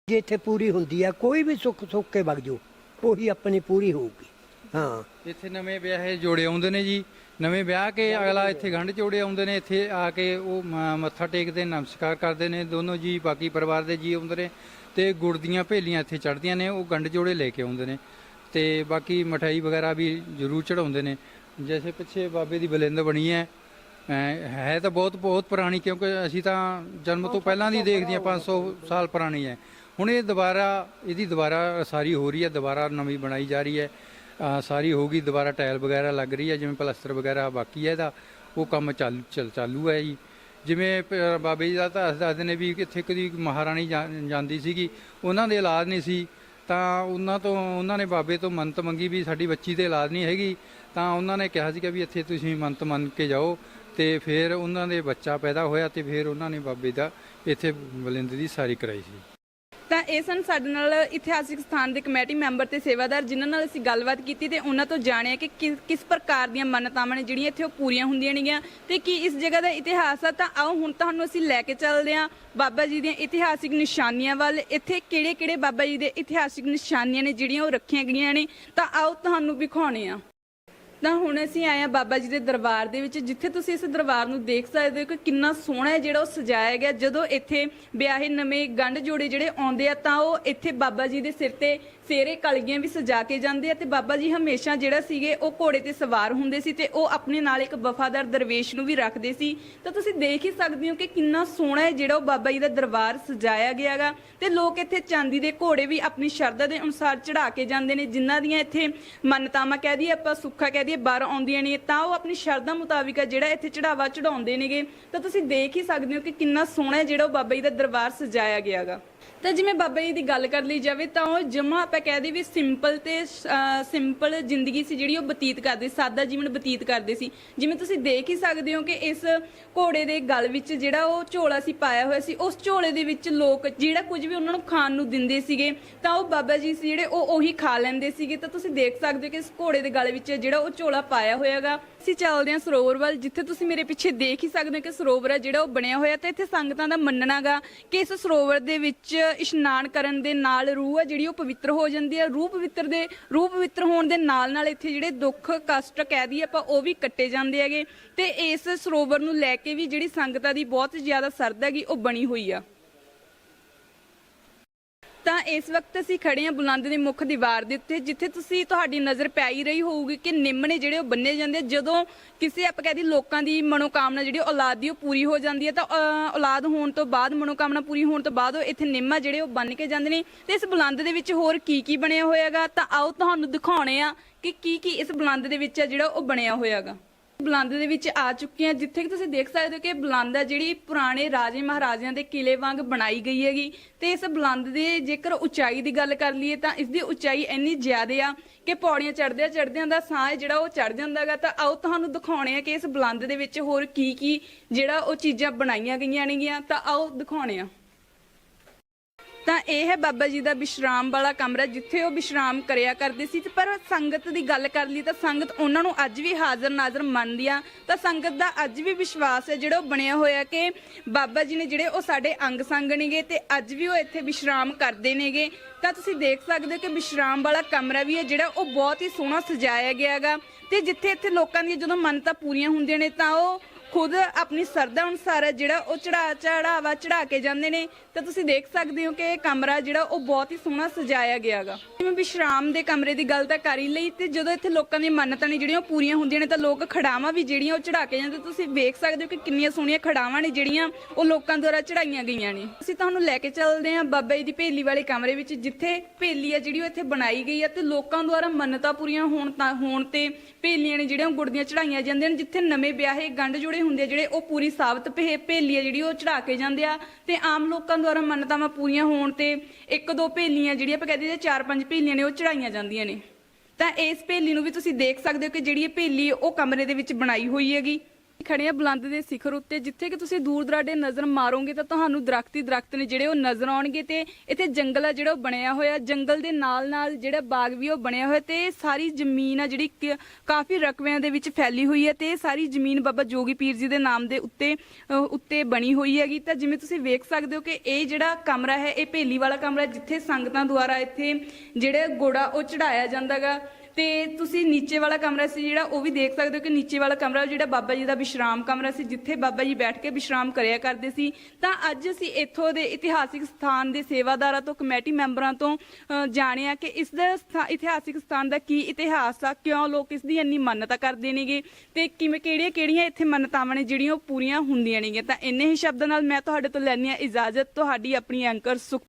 ਜੇ। ਇੱਥੇ ਪੂਰੀ ਹੁੰਦੀ ਆ ਕੋਈ ਵੀ ਸੁੱਖ ਸੁੱਖ ਕੇ ਵਗ ਜਾਓ ਉਹੀ ਆਪਣੀ ਪੂਰੀ ਹੋਊਗੀ। ਹਾਂ।
ਇੱਥੇ ਨਵੇਂ ਵਿਆਹੇ ਜੋੜੇ ਆਉਂਦੇ ਨੇ ਜੀ। ਨਵੇਂ ਵਿਆਹ ਕੇ ਅਗਲਾ ਇੱਥੇ ਗੰਢ ਜੋੜੇ ਆਉਂਦੇ ਨੇ ਇੱਥੇ ਆ ਕੇ ਉਹ ਮ- ਮੱਥਾ ਟੇਕਦੇ ਨਮਸਕਾਰ ਕਰਦੇ ਨੇ। ਦੋਨੋਂ ਜੀ ਬਾਕੀ ਪਰਿਵਾਰ ਦੇ ਜੀ ਆਉਂਦੇ ਨੇ ਤੇ ਗੁੜ ਦੀਆਂ ਭੇਲੀਆਂ ਇੱਥੇ ਚੜਦੀਆਂ ਨੇ ਉਹ ਗੰਢ ਜੋੜੇ ਲੈ ਕੇ ਆਉਂਦੇ ਨੇ। ਤੇ ਬਾਕੀ ਮਠਾਈ ਵਗੈਰਾ ਵੀ ਜ਼ਰੂਰ ਚੜਾਉਂਦੇ ਨੇ। ਜੈਸੇ ਪਿੱਛੇ ਬਾਬੇ ਦੀ ਬਲਿੰਦ ਬਣੀ ਹੈ। ਹੈ ਤਾਂ ਬਹੁਤ ਬਹੁਤ ਪੁਰਾਣੀ ਕਿਉਂਕਿ ਅਸੀਂ ਤਾਂ ਜਨਮ ਤੋਂ ਪਹਿਲਾਂ ਦੀ ਦੇਖਦੇ ਹਾਂ 500 ਸਾਲ ਪੁਰਾਣੀ ਹੈ। ਹੁਣ ਇਹ ਦੁਬਾਰਾ, ਇਹਦੀ ਦੁਬਾਰਾ ਸਾਰੀ ਹੋ ਰਹੀ ਹੈ, ਦੁਬਾਰਾ ਨਵੀਂ ਬਣਾਈ ਜਾ ਰਹੀ ਹੈ। ਸਾਰੀ ਹੋ ਗਈ, ਦੁਬਾਰਾ ਟਾਇਲ ਵਗੈਰਾ ਲੱਗ ਰਹੀ ਹੈ, ਜਿਵੇਂ ਪਲਸਤਰ ਵਗੈਰਾ ਬਾਕੀ ਹੈ ਇਹਦਾ, ਉਹ ਕੰਮ ਚੱਲ, ਚੱਲ- ਚਾਲੂ ਹੈ ਜੀ। ਜਿਵੇਂ ਬਾਬੇ ਜੀ ਦਾ ਤਾਂ ਦੱਸਦੇ ਨੇ ਵੀ ਇੱਥੇ ਕਦੀ ਮਹਾਰਾਣੀ ਜਾ- ਜਾਂਦੀ ਸੀਗੀ, ਉਹਨਾਂ ਦੇ ਇਲਾਜ ਨਹੀਂ ਸੀ। ਤਾਂ ਉਹਨਾਂ ਤੋਂ, ਉਹਨਾਂ ਨੇ ਬਾਬੇ ਤੋਂ ਮੰਤ ਮੰਗੀ ਵੀ ਸਾਡੀ ਬੱਚੀ ਦੇ ਇਲਾਜ ਨਹੀਂ ਹੈਗੀ। ਤਾਂ ਉਹਨਾਂ ਨੇ ਕਿਹਾ ਸੀਗਾ ਵੀ ਇੱਥੇ ਤੁਸੀਂ ਮੰਤ ਮੰਨ ਕੇ ਜਾਓ ਤੇ ਫਿਰ ਉਹਨਾਂ ਦੇ ਬੱਚਾ ਪੈਦਾ ਹੋਇਆ ਤੇ ਫਿਰ ਉਹਨਾਂ ਨੇ ਬਾਬੇ ਦਾ ਇੱਥੇ ਬਲਿੰਦ ਦੀ ਸਾਰੀ ਕਰਾਈ ਸੀ।
ਤਾਂ ਇਹ ਸਨ ਸਾਡੇ ਨਾਲ ਇਤਿਹਾਸਿਕ ਸਥਾਨ ਦੇ ਕਮੇਟੀ ਮੈਂਬਰ ਤੇ ਸੇਵਾਦਾਰ, ਜਿਨ੍ਹਾਂ ਨਾਲ ਅਸੀਂ ਗੱਲਬਾਤ ਕੀਤੀ ਤੇ ਉਹਨਾਂ ਤੋਂ ਜਾਣਿਆ ਕਿ ਕਿਸ ਪ੍ਰਕਾਰ ਦੀਆਂ ਮੰਨਤਾਵਾਂ ਨੇ ਜਿਹੜੀਆਂ ਇੱਥੇ ਉਹ ਪੂਰੀਆਂ ਹੁੰਦੀਆਂ ਨੇਗੀਆਂ ਤੇ ਕੀ ਇਸ ਜਗ੍ਹਾ ਦਾ ਇਤਿਹਾਸ ਆ। ਤਾਂ ਆਓ ਹੁਣ ਤੁਹਾਨੂੰ ਅਸੀਂ ਲੈ ਕੇ ਚੱਲਦੇ ਹਾਂ ਬਾਬਾ ਜੀ ਦੀਆਂ ਇਤਿਹਾਸਿਕ ਨਿਸ਼ਾਨੀਆਂ ਵੱਲ। ਇੱਥੇ ਕਿਹੜੇ-ਕਿਹੜੇ ਬਾਬਾ ਜੀ ਦੇ ਇਤਿਹਾਸਿਕ ਨਿਸ਼ਾਨੀਆਂ ਨੇ ਜਿਹੜੀਆਂ ਉਹ ਰੱਖੀਆਂ ਗਈਆਂ ਨੇ? ਤਾਂ ਆਓ ਤੁਹਾਨੂੰ ਵਿਖਾਉਣੇ ਆ ਤਾਂ ਹੁਣ ਅਸੀਂ ਆਏ ਆ ਬਾਬਾ ਜੀ ਦੇ ਦਰਬਾਰ ਦੇ ਵਿੱਚ, ਜਿੱਥੇ ਤੁਸੀਂ ਇਸ ਦਰਬਾਰ ਨੂੰ ਦੇਖ ਸਕਦੇ ਹੋ ਕਿ ਕਿੰਨਾ ਸੋਹਣਾ ਹੈ ਜਿਹੜਾ ਉਹ ਸਜਾਇਆ ਗਿਆ। ਜਦੋਂ ਇੱਥੇ ਵਿਆਹੇ ਨਵੇਂ ਗੰਢ ਜੋੜੇ ਜਿਹੜੇ ਆਉਂਦੇ ਆ, ਤਾਂ ਉਹ ਇੱਥੇ ਬਾਬਾ ਜੀ ਦੇ ਸਿਰ ਤੇ ਸੇਰੇ ਕਲਗੀਆਂ ਵੀ ਸਜਾ ਕੇ ਜਾਂਦੇ ਆ ਤੇ ਬਾਬਾ ਜੀ ਹਮੇਸ਼ਾ ਜਿਹੜਾ ਸੀਗੇ ਉਹ ਘੋੜੇ ਤੇ ਸਵਾਰ ਹੁੰਦੇ ਸੀ ਤੇ ਉਹ ਆਪਣੇ ਨਾਲ ਇੱਕ ਵਫਾਦਾਰ ਦਰਵੇਸ਼ ਨੂੰ ਵੀ ਰੱਖਦੇ ਸੀ। ਤਾਂ ਤੁਸੀਂ ਦੇਖ ਹੀ ਸਕਦੇ ਹੋ ਕਿ ਕਿੰਨਾ ਸੋਹਣਾ ਹੈ ਜਿਹੜਾ ਉਹ ਬਾਬਾ ਜੀ ਦਾ ਦਰਬਾਰ ਸਜਾਇਆ ਗਿਆਗਾ ਤੇ ਲੋਕ ਇੱਥੇ ਚਾਂਦੀ ਦੇ ਘੋੜੇ ਵੀ ਆਪਣੀ ਸ਼ਰਧਾ ਦੇ ਅਨੁਸਾਰ ਚੜਾ ਕੇ ਜਾਂਦੇ ਨੇ, ਜਿਨ੍ਹਾਂ ਦੀਆਂ ਇੱਥੇ ਮੰਨਤਾਵਾਂ ਕਹਿ ਦਈਏ, ਆਪਾਂ ਸੁੱਖਾ ਕਹਿ ਦਈਏ, ਬਾਹਰ ਆਉਂਦੀਆਂ ਨੇ, ਤਾਂ ਉਹ ਆਪਣੀ ਸ਼ਰਧਾ ਮੁਤਾਬਿਕ ਹੈ ਜਿਹੜਾ ਇੱਥੇ ਚੜਾਵਾ ਚੜਾਉਂਦੇ ਨੇਗੇ। ਤਾਂ ਤੁਸੀਂ ਦੇਖ ਹੀ ਸਕਦੇ ਹੋ ਕਿ ਕਿੰਨਾ ਸੋਹਣਾ ਜਿਹੜਾ ਉਹ ਬਾਬਾ ਜੀ ਦਾ ਦਰਬਾਰ ਸਜਾਇਆ ਗਿਆਗਾ ਤਾਂ ਜਿਵੇਂ ਬਾਬਾ ਜੀ ਦੀ ਗੱਲ ਕਰ ਲਈ ਜਾਵੇ ਤਾਂ ਉਹ ਜਮਾ ਆਪਾਂ ਕਹਿ ਦਈਏ ਵੀ ਸਿੰਪਲ ਤੇ ਸਿੰਪਲ ਜ਼ਿੰਦਗੀ ਸੀ ਜਿਹੜੀ ਉਹ ਬਤੀਤ ਕਰਦੇ ਸਾਦਾ ਜੀਵਨ ਬਤੀਤ ਕਰਦੇ ਸੀ। ਜਿਵੇਂ ਤੁਸੀਂ ਦੇਖ ਹੀ ਸਕਦੇ ਹੋ ਕਿ ਇਸ ਘੋੜੇ ਦੇ ਗਲ ਵਿੱਚ ਜਿਹੜਾ ਉਹ ਝੋਲਾ ਸੀ ਪਾਇਆ ਹੋਇਆ ਸੀ, ਉਸ ਝੋਲੇ ਦੇ ਵਿੱਚ ਲੋਕ ਜਿਹੜਾ ਕੁਝ ਵੀ ਉਹਨਾਂ ਨੂੰ ਖਾਣ ਨੂੰ ਦਿੰਦੇ ਸੀਗੇ, ਤਾਂ ਉਹ ਬਾਬਾ ਜੀ ਸੀ ਜਿਹੜੇ ਉਹ ਉਹੀ ਖਾ ਲੈਂਦੇ ਸੀਗੇ। ਤਾਂ ਤੁਸੀਂ ਦੇਖ ਸਕਦੇ ਹੋ ਕਿ ਇਸ ਘੋੜੇ ਦੇ ਗਲ ਵਿੱਚ ਜਿਹੜਾ ਉਹ ਝੋਲਾ ਪਾਇਆ ਹੋਇਆਗਾ। ਅਸੀਂ ਚੱਲਦੇ ਹਾਂ ਸਰੋਵਰ ਵੱਲ, ਜਿੱਥੇ ਤੁਸੀਂ ਮੇਰੇ ਪਿੱਛੇ ਦੇਖ ਹੀ ਸਕਦੇ ਹੋ ਕਿ ਸਰੋਵਰ ਹੈ ਜਿਹੜਾ ਉਹ ਬਣਿਆ ਹੋਇਆ, ਤੇ ਇੱਥੇ ਸੰਗਤਾਂ ਦਾ ਮੰਨਣਾਗਾ ਕਿ ਇਸ ਸਰੋਵਰ ਦੇ ਵਿੱਚ ਇਸ਼ਨਾਨ ਕਰਨ ਦੇ ਨਾਲ ਰੂਹ ਹੈ ਜਿਹੜੀ ਉਹ ਪਵਿੱਤਰ ਹੋ ਜਾਂਦੀ ਹੈ ਰੂਹ ਪਵਿੱਤਰ ਦੇ, ਰੂਹ ਪਵਿੱਤਰ ਹੋਣ ਦੇ ਨਾਲ ਨਾਲ ਇੱਥੇ ਜਿਹੜੇ ਦੁੱਖ ਕਸ਼ਟ ਕਹਿ ਦਈਏ ਆਪਾਂ, ਉਹ ਵੀ ਕੱਟੇ ਜਾਂਦੇ ਹੈਗੇ। ਤੇ ਇਸ ਸਰੋਵਰ ਨੂੰ ਲੈ ਕੇ ਵੀ ਜਿਹੜੀ ਸੰਗਤਾਂ ਦੀ ਬਹੁਤ ਜ਼ਿਆਦਾ ਸਰਦ ਹੈਗੀ, ਉਹ ਬਣੀ ਹੋਈ ਆ। ਤਾਂ ਇਸ ਵਕਤ ਅਸੀਂ ਖੜੇ ਹਾਂ ਬੁਲੰਦ ਦੇ ਮੁੱਖ ਦੀਵਾਰ ਦੇ ਉੱਤੇ ਜਿੱਥੇ ਤੁਸੀਂ ਤੁਹਾਡੀ ਨਜ਼ਰ ਪੈ ਹੀ ਰਹੀ ਹੋਊਗੀ ਕਿ ਨਿੰਮ ਨੇ ਜਿਹੜੇ ਉਹ ਬੰਨੇ ਜਾਂਦੇ ਆ। ਜਦੋਂ ਕਿਸੇ ਆਪਾਂ ਕਹਦੇ ਲੋਕਾਂ ਦੀ ਮਨੋਕਾਮਨਾ ਜਿਹੜੀ ਔਲਾਦ ਦੀ ਉਹ ਪੂਰੀ ਹੋ ਜਾਂਦੀ ਹੈ ਤਾਂ ਅਹ, ਔਲਾਦ ਹੋਣ ਤੋਂ ਬਾਅਦ ਮਨੋਕਾਮਨਾ ਪੂਰੀ ਹੋਣ ਤੋਂ ਬਾਅਦ ਉਹ ਇੱਥੇ ਨਿੰਮ ਆ ਜਿਹੜੇ ਉਹ ਬੰਨ ਕੇ ਜਾਂਦੇ ਨੇ। ਤੇ ਇਸ ਬੁਲੰਦ ਦੇ ਵਿੱਚ ਹੋਰ ਕੀ ਕੀ ਬਣਿਆ ਹੋਇਆਗਾ? ਤਾਂ ਆਓ ਤੁਹਾਨੂੰ ਦਿਖਾਉਣੇ ਆ ਕਿ ਕੀ ਕੀ ਇਸ ਬੁਲੰਦ ਦੇ ਵਿੱਚ ਆ ਜਿਹੜਾ ਉਹ ਬਣਿਆ ਹੋਇਆਗਾ। ਬੁਲੰਦ ਦੇ ਵਿੱਚ ਆ ਚੁੱਕੇ ਆ ਜਿੱਥੇ ਕਿ ਤੁਸੀਂ ਦੇਖ ਸਕਦੇ ਹੋ ਕਿ ਬੁਲੰਦ ਆ ਜਿਹੜੀ ਪੁਰਾਣੇ ਰਾਜੇ ਮਹਾਰਾਜਿਆਂ ਦੇ ਕਿਲੇ ਵਾਂਗ ਬਣਾਈ ਗਈ ਹੈਗੀ। ਤੇ ਇਸ ਬੁਲੰਦ ਦੇ ਜੇਕਰ ਉਚਾਈ ਦੀ ਗੱਲ ਕਰ ਲਈਏ ਤਾਂ ਇਸ ਦੀ ਉਚਾਈ ਇੰਨੀ ਜ਼ਿਆਦਾ ਆ ਕਿ ਪੌੜੀਆਂ ਚੜਦਿਆਂ ਚੜਦਿਆਂ ਦਾ ਸਾਹ ਜਿਹੜਾ ਉਹ ਚੜ ਜਾਂਦਾਗਾ ਤਾਂ ਆਓ ਤੁਹਾਨੂੰ ਦਿਖਾਉਣੇ ਆ ਕਿ ਇਸ ਬੁਲੰਦ ਦੇ ਵਿੱਚ ਹੋਰ ਕੀ ਕੀ ਜਿਹੜਾ ਉਹ ਚੀਜ਼ਾਂ ਬਣਾਈਆਂ ਗਈਆਂ ਨੇਗੀਆਂ। ਤਾਂ ਆਓ ਦਿਖਾਉਣੇ ਆ। ਤਾਂ ਇਹ ਹੈ ਬਾਬਾ ਜੀ ਦਾ ਵਿਸ਼ਰਾਮ ਵਾਲਾ ਕਮਰਾ, ਜਿੱਥੇ ਉਹ ਵਿਸ਼ਰਾਮ ਕਰਿਆ ਕਰਦੇ ਸੀ। ਤੇ ਪਰ ਸੰਗਤ ਦੀ ਗੱਲ ਕਰ ਲਈ ਤਾਂ ਸੰਗਤ ਉਹਨਾਂ ਨੂੰ ਅੱਜ ਵੀ ਹਾਜ਼ਰ ਨਾਜ਼ਰ ਮੰਨਦੀ ਆ। ਤਾਂ ਸੰਗਤ ਦਾ ਅੱਜ ਵੀ ਵਿਸ਼ਵਾਸ ਹੈ, ਜਿਹੜਾ ਉਹ ਬਣਿਆ ਹੋਇਆ ਕਿ ਬਾਬਾ ਜੀ ਨੇ ਜਿਹੜੇ ਉਹ ਸਾਡੇ ਅੰਗ ਸੰਗ ਨੇਗੇ ਤੇ ਅੱਜ ਵੀ ਉਹ ਇੱਥੇ ਵਿਸ਼ਰਾਮ ਕਰਦੇ ਨੇਗੇ। ਤਾਂ ਤੁਸੀਂ ਦੇਖ ਸਕਦੇ ਹੋ ਕਿ ਵਿਸ਼ਰਾਮ ਵਾਲਾ ਕਮਰਾ ਵੀ ਹੈ, ਜਿਹੜਾ ਉਹ ਬਹੁਤ ਹੀ ਸੋਹਣਾ ਸਜਾਇਆ ਗਿਆ ਹੈਗਾ ਤੇ ਜਿੱਥੇ ਇੱਥੇ ਲੋਕਾਂ ਦੀਆਂ ਜਦੋਂ ਮੰਨਤਾਂ ਪੂਰੀਆਂ ਹੁੰਦੀਆਂ ਨੇ ਤਾਂ ਉਹ ਖੁਦ ਆਪਣੀ ਸਰਦਾ ਅਨੁਸਾਰ ਹੈ, ਜਿਹੜਾ ਉਹ ਚੜਾ ਚੜਾਵਾ ਚੜਾ ਕੇ ਜਾਂਦੇ ਨੇ, ਤਾਂ ਤੁਸੀਂ ਦੇਖ ਸਕਦੇ ਹੋ ਕਿ ਇਹ ਕਮਰਾ ਜਿਹੜਾ ਉਹ ਬਹੁਤ ਹੀ ਸੋਹਣਾ ਸਜਾਇਆ ਗਿਆਗਾ। ਜਿਵੇਂ ਵਿਸ਼ਰਾਮ ਦੇ ਕਮਰੇ ਦੀ ਗੱਲ ਤਾਂ ਕਰ ਹੀ ਲਈ, ਤੇ ਜਦੋਂ ਇੱਥੇ ਲੋਕਾਂ ਦੀ ਮੰਨਤਾਂ ਨੇ ਜਿਹੜੀਆਂ ਉਹ ਪੂਰੀਆਂ ਹੁੰਦੀਆਂ ਨੇ, ਤਾਂ ਲੋਕ ਖੜਾਵਾਂ ਵੀ ਜਿਹੜੀਆਂ ਉਹ ਚੜਾ ਕੇ ਜਾਂਦੇ ਤੁਸੀਂ ਵੇਖ ਸਕਦੇ ਹੋ ਕਿ ਕਿੰਨੀਆਂ ਸੋਹਣੀਆਂ ਖੜਾਵਾਂ ਨੇ ਜਿਹੜੀਆਂ ਉਹ ਲੋਕਾਂ ਦੁਆਰਾ ਚੜਾਈਆਂ ਗਈਆਂ ਨੇ। ਅਸੀਂ ਤੁਹਾਨੂੰ ਲੈ ਕੇ ਚੱਲਦੇ ਹਾਂ ਬਾਬਾ ਜੀ ਦੀ ਭੇਲੀ ਵਾਲੇ ਕਮਰੇ ਵਿੱਚ, ਜਿੱਥੇ ਭੇਲੀ ਆ ਜਿਹੜੀ ਉਹ ਇੱਥੇ ਬਣਾਈ ਗਈ ਆ, ਤੇ ਲੋਕਾਂ ਦੁਆਰਾ ਮੰਨਤਾਂ ਪੂਰੀਆਂ ਹੋਣ ਤਾਂ, ਹੋਣ ਤੇ ਭੇਲੀਆਂ ਨੇ ਜਿਹੜੀਆਂ ਉਹ ਗੁੜਦੀਆਂ ਚੜਾਈਆਂ ਜਾਂਦੀਆਂ ਨੇ, ਜਿੱਥੇ ਨਵੇਂ ਵਿਆਹੇ ਗੰਢ ਜੋੜੇ ਹੁੰਦੇ ਆ, ਜਿਹੜੇ ਉਹ ਪੂਰੀ ਸਾਬਤ ਭੇ, ਭੇਲੀ ਆ ਜਿਹੜੀ ਉਹ ਚੜਾ ਕੇ ਜਾਂਦੇ ਆ। ਤੇ ਆਮ ਲੋਕਾਂ ਦੁਆਰਾ ਮੰਨਤਾਵਾਂ ਪੂਰੀਆਂ ਹੋਣ ਤੇ ਇੱਕ ਦੋ ਭੇਲੀਆਂ ਜਿਹੜੀਆਂ ਆਪਾਂ ਕਹਦੇ ਚਾਰ ਪੰਜ ਭੇਲੀਆਂ ਨੇ, ਉਹ ਚੜਾਈਆਂ ਜਾਂਦੀਆਂ ਨੇ। ਤਾਂ ਇਸ ਭੇਲੀ ਨੂੰ ਵੀ ਤੁਸੀਂ ਦੇਖ ਸਕਦੇ ਹੋ ਕਿ ਜਿਹੜੀ ਇਹ ਭੇਲੀ ਉਹ ਕਮਰੇ ਦੇ ਵਿੱਚ ਬਣਾਈ ਹੋਈ ਹੈਗੀ। ਖੜੇ ਆ ਬੁਲੰਦ ਦੇ ਸਿਖਰ ਉੱਤੇ, ਜਿੱਥੇ ਕਿ ਤੁਸੀਂ ਦੂਰ ਦਰਾਡੇ ਨਜ਼ਰ ਮਾਰੋਗੇ ਤਾਂ ਤੁਹਾਨੂੰ ਦਰਖਤ ਹੀ ਦਰਖਤ ਨੇ ਜਿਹੜੇ ਉਹ ਨਜ਼ਰ ਆਉਣਗੇ ਤੇ ਇੱਥੇ ਜੰਗਲ ਆ ਜਿਹੜਾ ਉਹ ਬਣਿਆ ਹੋਇਆ, ਜੰਗਲ ਦੇ ਨਾਲ ਨਾਲ ਜਿਹੜਾ ਬਾਗ ਵੀ ਉਹ ਬਣਿਆ ਹੋਇਆ ਤੇ ਸਾਰੀ ਜ਼ਮੀਨ ਆ ਜਿਹੜੀ ਕਿ ਕਾਫੀ ਰਕਬਿਆਂ ਦੇ ਵਿੱਚ ਫੈਲੀ ਹੋਈ ਹੈ ਤੇ ਸਾਰੀ ਜ਼ਮੀਨ ਬਾਬਾ ਜੋਗੀ ਪੀਰ ਜੀ ਦੇ ਨਾਮ ਦੇ ਉੱਤੇ ਉੱਤੇ ਬਣੀ ਹੋਈ ਹੈਗੀ। ਤਾਂ ਜਿਵੇਂ ਤੁਸੀਂ ਵੇਖ ਸਕਦੇ ਹੋ ਕਿ ਇਹ ਜਿਹੜਾ ਕਮਰਾ ਹੈ, ਇਹ ਭੇਲੀ ਵਾਲਾ ਕਮਰਾ ਜਿੱਥੇ ਸੰਗਤਾਂ ਦੁਆਰਾ ਇੱਥੇ ਜਿਹੜੇ ਗੋੜਾ ਉਹ ਚੜਾਇਆ ਜਾਂਦਾਗਾ। ਤੇ ਤੁਸੀਂ ਨੀਚੇ ਵਾਲਾ ਕਮਰਾ ਸੀ ਜਿਹੜਾ ਉਹ ਵੀ ਦੇਖ ਸਕਦੇ ਹੋ ਕਿ ਨੀਚੇ ਵਾਲਾ ਕਮਰਾ ਜਿਹੜਾ ਬਾਬਾ ਜੀ ਦਾ ਵਿਸ਼ਰਾਮ ਕਮਰਾ ਸੀ ਜਿੱਥੇ ਬਾਬਾ ਜੀ ਬੈਠ ਕੇ ਵਿਸ਼ਰਾਮ ਕਰਿਆ ਕਰਦੇ ਸੀ। ਤਾਂ ਅੱਜ ਅਸੀਂ ਇੱਥੋਂ ਦੇ ਇਤਿਹਾਸਿਕ ਸਥਾਨ ਦੇ ਸੇਵਾਦਾਰਾਂ ਤੋਂ ਕਮੇਟੀ ਮੈਂਬਰਾਂ ਤੋਂ ਅ, ਜਾਣਿਆ ਕਿ ਇਸ ਦਾ ਇਤਿਹਾਸਿਕ ਸਥਾਨ ਦਾ ਕੀ ਇਤਿਹਾਸ ਆ ਕਿਉਂ ਲੋਕ ਇਸ ਦੀ ਇੰਨੀ ਮਾਨਤਾ ਕਰਦੇ ਨੇਗੇ ਤੇ ਕਿਵੇਂ ਕਿਹੜੀਆਂ ਕਿਹੜੀਆਂ ਇੱਥੇ ਮੰਨਤਾਵਾਂ ਨੇ ਜਿਹੜੀਆਂ ਉਹ ਪੂਰੀਆਂ ਹੁੰਦੀਆਂ ਨੇਗੀਆਂ। ਤਾਂ ਇੰਨੇ ਹੀ ਸ਼ਬਦਾਂ ਨਾਲ ਮੈਂ ਤੁਹਾਡੇ ਤੋਂ ਲੈਣੀ ਆ ਇਜਾਜ਼ਤ ਤੁਹਾਡੀ ਆਪਣੀ ਐਂਕਰ ਸੁਖ